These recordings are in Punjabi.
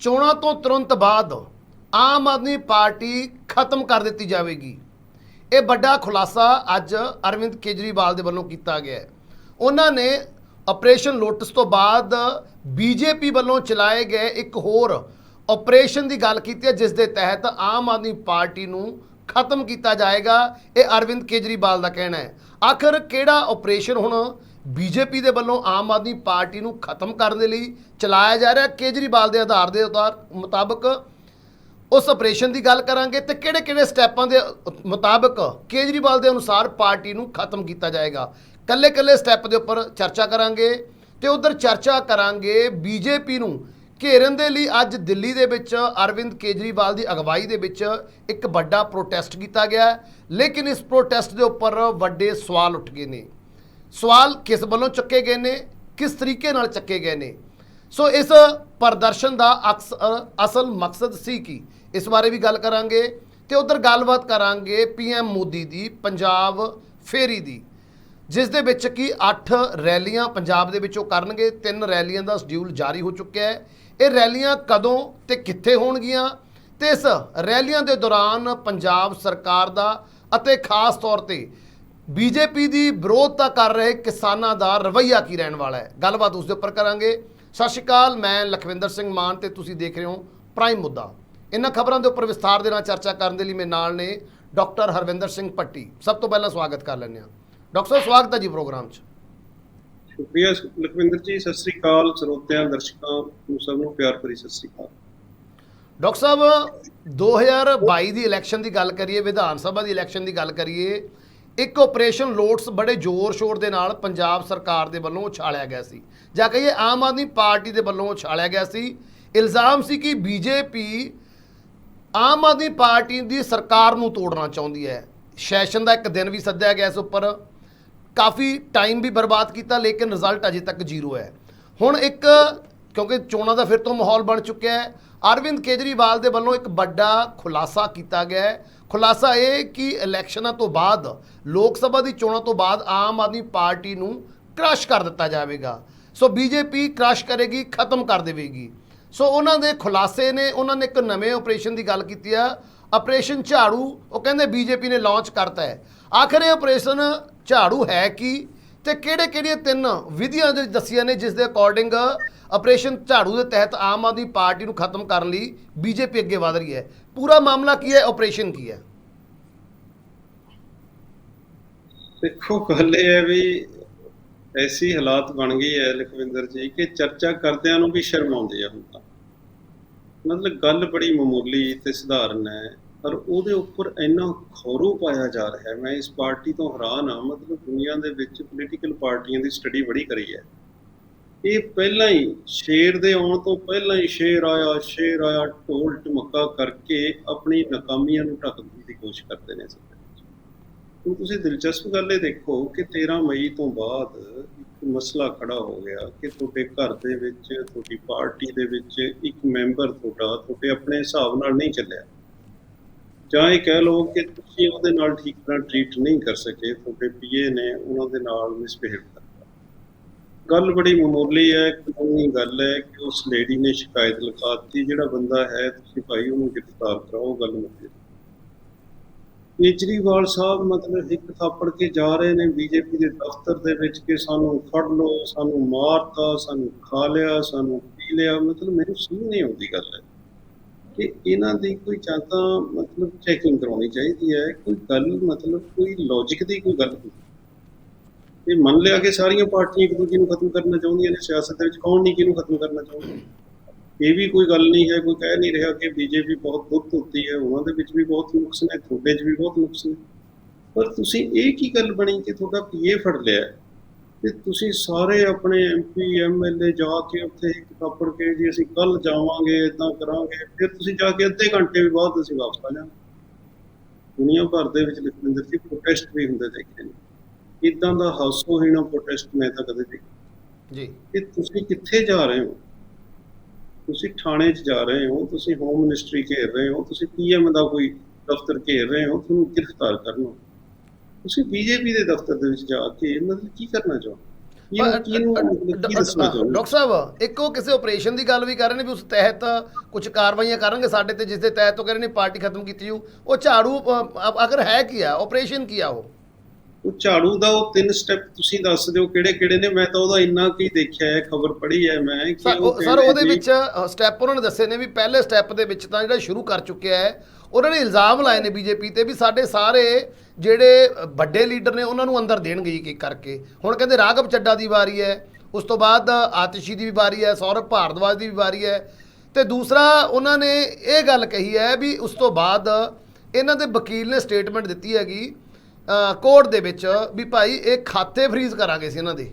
ਚੋਣਾਂ ਤੋਂ ਤੁਰੰਤ ਬਾਅਦ ਆਮ ਆਦਮੀ ਪਾਰਟੀ ਖਤਮ ਕਰ ਦਿੱਤੀ ਜਾਵੇਗੀ। ਇਹ ਵੱਡਾ ਖੁਲਾਸਾ ਅੱਜ ਅਰਵਿੰਦ ਕੇਜਰੀਵਾਲ ਦੇ ਵੱਲੋਂ ਕੀਤਾ ਗਿਆ ਹੈ। ਉਹਨਾਂ ਨੇ ਆਪਰੇਸ਼ਨ ਲੋਟਸ ਤੋਂ ਬਾਅਦ ਬੀਜੇਪੀ ਵੱਲੋਂ ਚਲਾਏ ਗਏ ਇੱਕ ਹੋਰ ਆਪਰੇਸ਼ਨ ਦੀ ਗੱਲ ਕੀਤੀ ਹੈ, ਜਿਸ ਦੇ ਤਹਿਤ ਆਮ ਆਦਮੀ ਪਾਰਟੀ ਨੂੰ ਖਤਮ ਕੀਤਾ ਜਾਏਗਾ। ਇਹ ਅਰਵਿੰਦ ਕੇਜਰੀਵਾਲ ਦਾ ਕਹਿਣਾ ਹੈ। ਆਖਰ ਕਿਹੜਾ ਆਪਰੇਸ਼ਨ ਹੁਣ ਬੀਜੇਪੀ ਦੇ ਵੱਲੋਂ ਆਮ ਆਦਮੀ ਪਾਰਟੀ ਨੂੰ ਖਤਮ ਕਰਨ ਦੇ ਲਈ ਚਲਾਇਆ ਜਾ ਰਿਹਾ। ਕੇਜਰੀਵਾਲ ਦੇ ਆਧਾਰ ਦੇ ਉਤਾਰ ਮੁਤਾਬਕ ਉਸ ਆਪਰੇਸ਼ਨ ਦੀ ਗੱਲ ਕਰਾਂਗੇ ਤੇ ਕਿਹੜੇ-ਕਿਹੜੇ ਸਟੈਪਾਂ ਦੇ ਮੁਤਾਬਕ ਕੇਜਰੀਵਾਲ ਦੇ ਅਨੁਸਾਰ ਪਾਰਟੀ ਨੂੰ ਖਤਮ ਕੀਤਾ ਜਾਏਗਾ। ਕੱਲੇ-ਕੱਲੇ ਸਟੈਪ ਦੇ ਉੱਪਰ ਚਰਚਾ ਕਰਾਂਗੇ ਤੇ ਉਧਰ ਚਰਚਾ ਕਰਾਂਗੇ ਬੀਜੇਪੀ ਨੂੰ। ਘੇਰਨ ਦੇ ਲਈ ਅੱਜ ਦਿੱਲੀ ਦੇ ਵਿੱਚ ਅਰਵਿੰਦ ਕੇਜਰੀਵਾਲ ਦੀ ਅਗਵਾਈ ਦੇ ਵਿੱਚ ਇੱਕ ਵੱਡਾ ਪ੍ਰੋਟੈਸਟ ਕੀਤਾ ਗਿਆ। ਲੇਕਿਨ ਇਸ ਪ੍ਰੋਟੈਸਟ ਦੇ ਉੱਪਰ ਵੱਡੇ ਸਵਾਲ ਉੱਠ ਗਏ ਨੇ। ਸਵਾਲ ਕਿਸ ਵੱਲੋਂ ਚੱਕੇ ਗਏ ਨੇ, ਕਿਸ ਤਰੀਕੇ ਨਾਲ ਚੱਕੇ ਗਏ ਨੇ? ਸੋ ਇਸ ਪ੍ਰਦਰਸ਼ਨ ਦਾ ਅਕਸ ਅਸਲ ਮਕਸਦ ਸੀ ਕੀ? ਇਸ ਬਾਰੇ ਵੀ ਗੱਲ ਕਰਾਂਗੇ ਤੇ ਉਧਰ ਗੱਲਬਾਤ ਕਰਾਂਗੇ ਪੀਐਮ ਮੋਦੀ ਦੀ, ਪੰਜਾਬ ਫੇਰੀ ਦੀ, ਜਿਸ ਦੇ ਵਿੱਚ ਕੀ 8 ਰੈਲੀਆਂ ਪੰਜਾਬ ਦੇ ਵਿੱਚ ਉਹ ਕਰਨਗੇ, ਤਿੰਨ ਰੈਲੀਆਂ ਦਾ ਸ਼ਡਿਊਲ ਜਾਰੀ ਹੋ ਚੁੱਕਿਆ ਹੈ। ਇਹ ਰੈਲੀਆਂ ਕਦੋਂ ਤੇ ਕਿੱਥੇ ਹੋਣਗੀਆਂ? ਤੇ ਇਸ ਰੈਲੀਆਂ ਦੇ ਦੌਰਾਨ ਪੰਜਾਬ ਸਰਕਾਰ ਦਾ ਅਤੇ ਖਾਸ ਤੌਰ ਤੇ ਬੀਜੇਪੀ ਦੀ ਵਿਰੋਧਤਾ ਕਰ ਰਹੇ ਕਿਸਾਨਾਂ ਦਾ ਰਵੱਈਆ ਕੀ ਰਹਿਣ ਵਾਲਾ ਹੈ? ਗੱਲਬਾਤ ਉਸ ਦੇ ਉੱਪਰ ਕਰਾਂਗੇ। ਸਤਿ ਸ਼੍ਰੀ ਅਕਾਲ ਮੈਂ ਲਖਵਿੰਦਰ ਸਿੰਘ ਮਾਨ ਤੇ ਤੁਸੀਂ ਦੇਖ ਰਹੇ ਹੋ ਪ੍ਰਾਈਮ ਮੁੱਦਾ। ਇਹਨਾਂ ਖਬਰਾਂ ਦੇ ਉੱਪਰ ਵਿਸਥਾਰ ਦੇ ਨਾਲ ਚਰਚਾ ਕਰਨ ਦੇ ਲਈ ਮੇਰੇ ਨਾਲ ਨੇ ਡਾਕਟਰ ਹਰਵਿੰਦਰ ਸਿੰਘ ਪੱਟੀ। ਸਭ ਤੋਂ ਪਹਿਲਾਂ ਸਵਾਗਤ ਕਰ ਲੈਂਦੇ ਹਾਂ। ਡਾਕਟਰ ਸਾਹਿਬ ਸਵਾਗਤ ਹੈ ਜੀ ਪ੍ਰੋਗਰਾਮ 'ਚ। ਸ਼ੁਕਰੀਆ ਲਖਵਿੰਦਰ ਜੀ ਸਤਿ ਸ੍ਰੀ ਅਕਾਲ ਸਰੋਤਿਆਂ ਦਰਸ਼ਕਾਂ ਨੂੰ ਸਭ ਨੂੰ ਪਿਆਰ ਭਰੀ ਸਤਿ ਸ੍ਰੀ ਅਕਾਲ। ਡਾਕਟਰ ਸਾਹਿਬ 2022 ਦੀ ਇਲੈਕਸ਼ਨ ਦੀ ਗੱਲ ਕਰੀਏ ਵਿਧਾਨ ਸਭਾ ਦੀ ਇਲੈਕਸ਼ਨ ਦੀ ਗੱਲ ਕਰੀਏ ਇੱਕ ਆਪਰੇਸ਼ਨ ਲੋਟਸ ਬੜੇ ਜ਼ੋਰ ਸ਼ੋਰ ਦੇ ਨਾਲ ਪੰਜਾਬ ਸਰਕਾਰ ਦੇ ਵੱਲੋਂ ਉਛਾਲਿਆ ਗਿਆ ਸੀ। ਜਾਂ ਕਹੀਏ ਆਮ ਆਦਮੀ ਪਾਰਟੀ ਦੇ ਵੱਲੋਂ ਉਛਾਲਿਆ ਗਿਆ ਸੀ। ਇਲਜ਼ਾਮ ਸੀ ਕਿ ਬੀਜੇਪੀ ਆਮ ਆਦਮੀ ਪਾਰਟੀ ਦੀ ਸਰਕਾਰ ਨੂੰ ਤੋੜਨਾ ਚਾਹੁੰਦੀ ਹੈ। ਸੈਸ਼ਨ ਦਾ ਇੱਕ ਦਿਨ ਵੀ ਸੱਦਿਆ ਗਿਆ ਇਸ ਉੱਪਰ। ਕਾਫੀ ਟਾਈਮ ਵੀ ਬਰਬਾਦ ਕੀਤਾ, ਲੇਕਿਨ ਰਿਜ਼ਲਟ ਅਜੇ ਤੱਕ ਜ਼ੀਰੋ ਹੈ। ਹੁਣ ਇੱਕ, ਕਿਉਂਕਿ ਚੋਣਾਂ ਦਾ ਫਿਰ ਤੋਂ ਮਾਹੌਲ ਬਣ ਚੁੱਕਿਆ ਹੈ, ਅਰਵਿੰਦ ਕੇਜਰੀਵਾਲ ਦੇ ਵੱਲੋਂ ਇੱਕ ਵੱਡਾ ਖੁਲਾਸਾ ਕੀਤਾ ਗਿਆ ਹੈ। ਖੁਲਾਸਾ ਇਹ ਕਿ ਇਲੈਕਸ਼ਨਾਂ ਤੋਂ ਬਾਅਦ, ਲੋਕ ਸਭਾ ਦੀ ਚੋਣਾਂ ਤੋਂ ਬਾਅਦ ਆਮ ਆਦਮੀ ਪਾਰਟੀ ਨੂੰ ਕ੍ਰਸ਼ ਕਰ ਦਿੱਤਾ ਜਾਵੇਗਾ। ਸੋ ਬੀਜੇਪੀ ਕ੍ਰਸ਼ ਕਰੇਗੀ, ਖਤਮ ਕਰ ਦੇਵੇਗੀ। ਸੋ ਉਹਨਾਂ ਦੇ ਖੁਲਾਸੇ ਨੇ, ਉਹਨਾਂ ਨੇ ਇੱਕ ਨਵੇਂ ਆਪਰੇਸ਼ਨ ਦੀ ਗੱਲ ਕੀਤੀ ਆ। ਆਪਰੇਸ਼ਨ ਝਾੜੂ, ਉਹ ਕਹਿੰਦੇ ਬੀਜੇਪੀ ਨੇ ਲਾਂਚ ਕਰਤਾ ਹੈ। ਆਖਰ ਇਹ ਆਪਰੇਸ਼ਨ ਝਾੜੂ ਹੈ ਕੀ ਤੇ ਕਿਹੜੇ ਕਿਹੜੀਆਂ ਤਿੰਨ ਵਿਧੀਆਂ ਦੇ ਦੱਸੀਆਂ ਨੇ, ਜਿਸ ਦੇ ਅਕੋਰਡਿੰਗ ਆਪਰੇਸ਼ਨ ਝਾੜੂ ਦੇ ਤਹਿਤ ਆਮ ਆਦਮੀ ਪਾਰਟੀ ਨੂੰ ਖਤਮ ਕਰਨ ਲਈ ਬੀਜੇਪੀ ਅੱਗੇ ਵਧ ਰਹੀ ਹੈ। ਪੂਰਾ ਮਾਮਲਾ ਕੀ ਹੈ? ਆਪਰੇਸ਼ਨ ਕੀ ਹੈ? ਦੇਖੋ, ਗੱਲ ਇਹ ਹੈ ਵੀ ਐਸੀ ਹਾਲਾਤ ਬਣ ਗਈ ਹੈ ਲਖਵਿੰਦਰ ਜੀ ਕਿ ਚਰਚਾ ਕਰਦਿਆਂ ਨੂੰ ਵੀ ਸ਼ਰਮ ਆਉਂਦੀ ਹੈ ਹੁਣ ਤਾਂ। ਮਤਲਬ ਗੱਲ ਬੜੀ ਮਾਮੂਲੀ ਤੇ ਸਧਾਰਨ ਹੈ, ਪਰ ਉਹਦੇ ਉੱਪਰ ਇੰਨਾ ਖੌਰੂ ਪਾਇਆ ਜਾ ਰਿਹਾ ਹੈ। ਮੈਂ ਇਸ ਪਾਰਟੀ ਤੋਂ ਹੈਰਾਨ ਹਾਂ। ਮਤਲਬ ਦੁਨੀਆ ਦੇ ਵਿੱਚ ਪੋਲੀਟੀਕਲ ਪਾਰਟੀਆਂ ਦੀ ਸਟੱਡੀ ਬੜੀ ਕਰੀ ਹੈ। ਇਹ ਪਹਿਲਾਂ ਹੀ ਸ਼ੇਰ ਦੇ ਆਉਣ ਤੋਂ ਪਹਿਲਾਂ ਹੀ ਸ਼ੇਰ ਆਇਆ ਸ਼ੇਰ ਆਇਆ, ਢੋਲ ਢਮੱਕਾ ਕਰਕੇ ਆਪਣੀ ਨਾਕਾਮੀਆਂ ਨੂੰ ਢੱਕਣ ਦੀ ਕੋਸ਼ਿਸ਼ ਕਰਦੇ ਨੇ ਸਭ ਹੁਣ ਤੁਸੀਂ ਦਿਲਚਸਪ ਗੱਲ ਇਹ ਦੇਖੋ ਕਿ 13 ਮਈ ਤੋਂ ਬਾਅਦ ਇੱਕ ਮਸਲਾ ਖੜਾ ਹੋ ਗਿਆ ਕਿ ਤੁਹਾਡੇ ਘਰ ਦੇ ਵਿੱਚ, ਤੁਹਾਡੀ ਪਾਰਟੀ ਦੇ ਵਿੱਚ ਇੱਕ ਮੈਂਬਰ ਤੁਹਾਡਾ ਤੁਹਾਡੇ ਆਪਣੇ ਹਿਸਾਬ ਨਾਲ ਨਹੀਂ ਚੱਲਿਆ। ਜਾਂ ਇਹ ਕਹਿ ਲਓ ਕਿ ਤੁਸੀਂ ਉਹਦੇ ਨਾਲ ਠੀਕ ਤਰ੍ਹਾਂ ਟਰੀਟ ਨਹੀਂ ਕਰ ਸਕੇ, ਤੁਹਾਡੇ ਪੀਏ ਨੇ ਉਹਨਾਂ ਦੇ ਨਾਲ ਮਿਸਬਿਹੇਵ ਕਰਤਾ ਗੱਲ ਬੜੀ ਮਾਮੂਲੀ ਹੈ ਕਾਨੂੰਨੀ ਗੱਲ ਹੈ ਕਿ ਉਸ ਲੇਡੀ ਨੇ ਸ਼ਿਕਾਇਤ ਲਿਖਾ ਦਿੱਤੀ ਜਿਹੜਾ ਬੰਦਾ ਹੈ, ਤੁਸੀਂ ਭਾਈ ਉਹਨੂੰ ਗ੍ਰਿਫਤਾਰ ਕਰਾਓ, ਗੱਲ ਮੁੱਕੀ। ਕੇਜਰੀਵਾਲ ਸਾਹਿਬ ਮਤਲਬ ਇੱਕ ਥਾਪੜ ਕੇ ਜਾ ਰਹੇ ਨੇ, ਬੀਜੇਪੀ ਦੇ ਦਫ਼ਤਰ ਦੇ ਵਿੱਚ ਕਿ ਸਾਨੂੰ ਫੜ ਲਓ, ਸਾਨੂੰ ਮਾਰਤਾ, ਸਾਨੂੰ ਖਾ ਲਿਆ, ਸਾਨੂੰ ਪੀ ਲਿਆ। ਮਤਲਬ ਮੈਨੂੰ ਸਮਝ ਨਹੀਂ ਆਉਂਦੀ ਗੱਲ ਹੈ ਕਿ ਇਹਨਾਂ ਦੀ ਕੋਈ ਜਾਂ ਤਾਂ ਮਤਲਬ ਚੈਕਿੰਗ ਕਰਾਉਣੀ ਚਾਹੀਦੀ ਹੈ, ਕੋਈ ਗੱਲ ਮਤਲਬ ਕੋਈ ਲੌਜੀਕ ਦੀ ਕੋਈ ਗੱਲ ਨਹੀਂ। ਇਹ ਮੰਨ ਲਿਆ ਕਿ ਸਾਰੀਆਂ ਪਾਰਟੀਆਂ ਇੱਕ ਦੂਜੇ ਨੂੰ ਖਤਮ ਕਰਨਾ ਚਾਹੁੰਦੀਆਂ ਨੇ, ਸਿਆਸਤ ਦੇ ਵਿੱਚ ਕੌਣ ਨਹੀਂ ਕਿਹਨੂੰ ਖਤਮ ਕਰਨਾ ਚਾਹੁੰਦਾ? ਇਹ ਵੀ ਕੋਈ ਗੱਲ ਨਹੀਂ ਹੈ, ਕੋਈ ਕਹਿ ਨਹੀਂ ਰਿਹਾ ਕਿ ਬੀਜੇਪੀ ਬਹੁਤ ਦੁੱਖ ਹੁੰਦੀ ਹੈ, ਉਹਨਾਂ ਦੇ ਵਿੱਚ ਵੀ ਬਹੁਤ ਨੁਕਸ ਨੇ, ਤੁਹਾਡੇ 'ਚ ਵੀ ਬਹੁਤ ਨੁਕਸ ਨੇ। ਪਰ ਤੁਸੀਂ ਇਹ ਕੀ ਗੱਲ ਬਣੀ ਕਿ ਤੁਹਾਡਾ ਪੀਏ ਫੜ ਲਿਆ? ਹੈ ਤੇ ਤੁਸੀਂ ਸਾਰੇ ਆਪਣੇ ਐਮਪੀ ਐਮਐਲਏ ਜਾ ਕੇ ਉੱਥੇ ਇੱਕ ਕੱਪੜ ਕੇ ਜੀ ਅਸੀਂ ਕੱਲ ਜਾਵਾਂਗੇ ਇਦਾਂ ਕਰਾਂਗੇ, ਫਿਰ ਤੁਸੀਂ ਜਾ ਕੇ ਅੱਧੇ ਘੰਟੇ ਵੀ ਬਾਅਦ ਅਸੀਂ ਵਾਪਸ ਆ ਜਾਵਾਂਗੇ। ਦੁਨੀਆ ਭਰ ਦੇ ਵਿੱਚ ਲਖਵਿੰਦਰ ਜੀ ਪ੍ਰੋਟੈਸਟ ਵੀ ਹੁੰਦੇ ਦੇਖੇ ਨੇ। ਇਦਾਂ ਦਾ ਹਾਸੋਹੀਣਾ ਪ੍ਰੋਟੈਸਟ ਮੈਂ ਤਾਂ ਕਦੇ ਦੇਖਿਆ ਜੀ। ਕਿ ਤੁਸੀਂ ਕਿੱਥੇ ਜਾ ਰਹੇ ਹੋ? ਤੁਸੀਂ ਥਾਣੇ 'ਚ ਜਾ ਰਹੇ ਹੋ ਤੁਸੀਂ ਹੋਮ ਮਿਨਿਸਟਰੀ ਘੇਰ ਰਹੇ ਹੋ ਤੁਸੀਂ ਪੀਐਮ ਦਾ ਕੋਈ ਦਫ਼ਤਰ ਘੇਰ ਰਹੇ ਹੋ ਤੁਹਾਨੂੰ ਗ੍ਰਿਫਤਾਰ ਕਰਨਾ ਤੁਸੀਂ ਬੀਜੇਪੀ ਦੇ ਦਫ਼ਤਰ ਦੇ ਵਿੱਚ ਜਾ ਕੇ ਮਤਲਬ ਕੀ ਕਰਨਾ ਚਾਹੁੰਦੇ ਡਾਕਟਰ ਸਾਹਿਬ ਇੱਕੋ ਕਿਸੇ ਆਪਰੇਸ਼ਨ ਦੀ ਗੱਲ ਵੀ ਕਰ ਰਹੇ ਨੇ ਵੀ ਉਸ ਤਹਿਤ ਕੁਝ ਕਾਰਵਾਈਆਂ ਕਰਨਗੇ ਸਾਡੇ ਤੇ ਜਿਸ ਦੇ ਤਹਿਤ ਤੋਂ ਕਹਿੰਦੇ ਨੇ ਪਾਰਟੀ ਖਤਮ ਕੀਤੀ ਜਾਊ। ਉਹ ਝਾੜੂ ਅਗਰ ਹੈ ਕੀ ਆ ਆਪਰੇਸ਼ਨ ਕੀ ਆ ਉਹ? ਉਹ ਝਾੜੂ ਦਾ ਉਹ ਤਿੰਨ ਸਟੈਪ ਤੁਸੀਂ ਦੱਸ ਦਿਓ ਕਿਹੜੇ ਕਿਹੜੇ ਨੇ। ਮੈਂ ਤਾਂ ਉਹਦਾ ਇੰਨਾ ਕੀ ਦੇਖਿਆ ਹੈ ਖਬਰ ਪੜ੍ਹੀ ਹੈ ਮੈਂ ਕਿ ਸਰ ਉਹਦੇ ਵਿੱਚ ਸਟੈਪ ਉਹਨਾਂ ਨੇ ਦੱਸੇ ਨੇ ਵੀ ਪਹਿਲੇ ਸਟੈਪ ਦੇ ਵਿੱਚ ਤਾਂ ਜਿਹੜਾ ਸ਼ੁਰੂ ਕਰ ਚੁੱਕਿਆ ਹੈ ਉਹਨਾਂ ਨੇ ਇਲਜ਼ਾਮ ਲਾਏ ਨੇ ਬੀਜੇਪੀ ਤੇ ਵੀ ਸਾਡੇ ਸਾਰੇ ਜਿਹੜੇ ਵੱਡੇ ਲੀਡਰ ਨੇ ਉਹਨਾਂ ਨੂੰ ਅੰਦਰ ਦੇਣਗੇ ਇੱਕ ਇੱਕ ਕਰਕੇ। ਹੁਣ ਕਹਿੰਦੇ ਰਾਘਵ ਚੱਡਾ ਦੀ ਵਾਰੀ ਹੈ ਉਸ ਤੋਂ ਬਾਅਦ ਆਤਿਸ਼ੀ ਦੀ ਵੀ ਵਾਰੀ ਹੈ ਸੌਰਵ ਭਾਰਦਵਾਜ ਦੀ ਵੀ ਵਾਰੀ ਹੈ। ਤੇ ਦੂਸਰਾ ਉਹਨਾਂ ਨੇ ਇਹ ਗੱਲ ਕਹੀ ਹੈ ਵੀ ਉਸ ਤੋਂ ਬਾਅਦ ਇਹਨਾਂ ਦੇ ਵਕੀਲ ਨੇ ਸਟੇਟਮੈਂਟ ਦਿੱਤੀ ਹੈਗੀ ਕੋਰਟ ਦੇ ਵਿੱਚ ਵੀ ਭਾਈ ਇਹ ਖਾਤੇ ਫਰੀਜ਼ ਕਰਾਂਗੇ ਸੀ ਇਹਨਾਂ ਦੇ।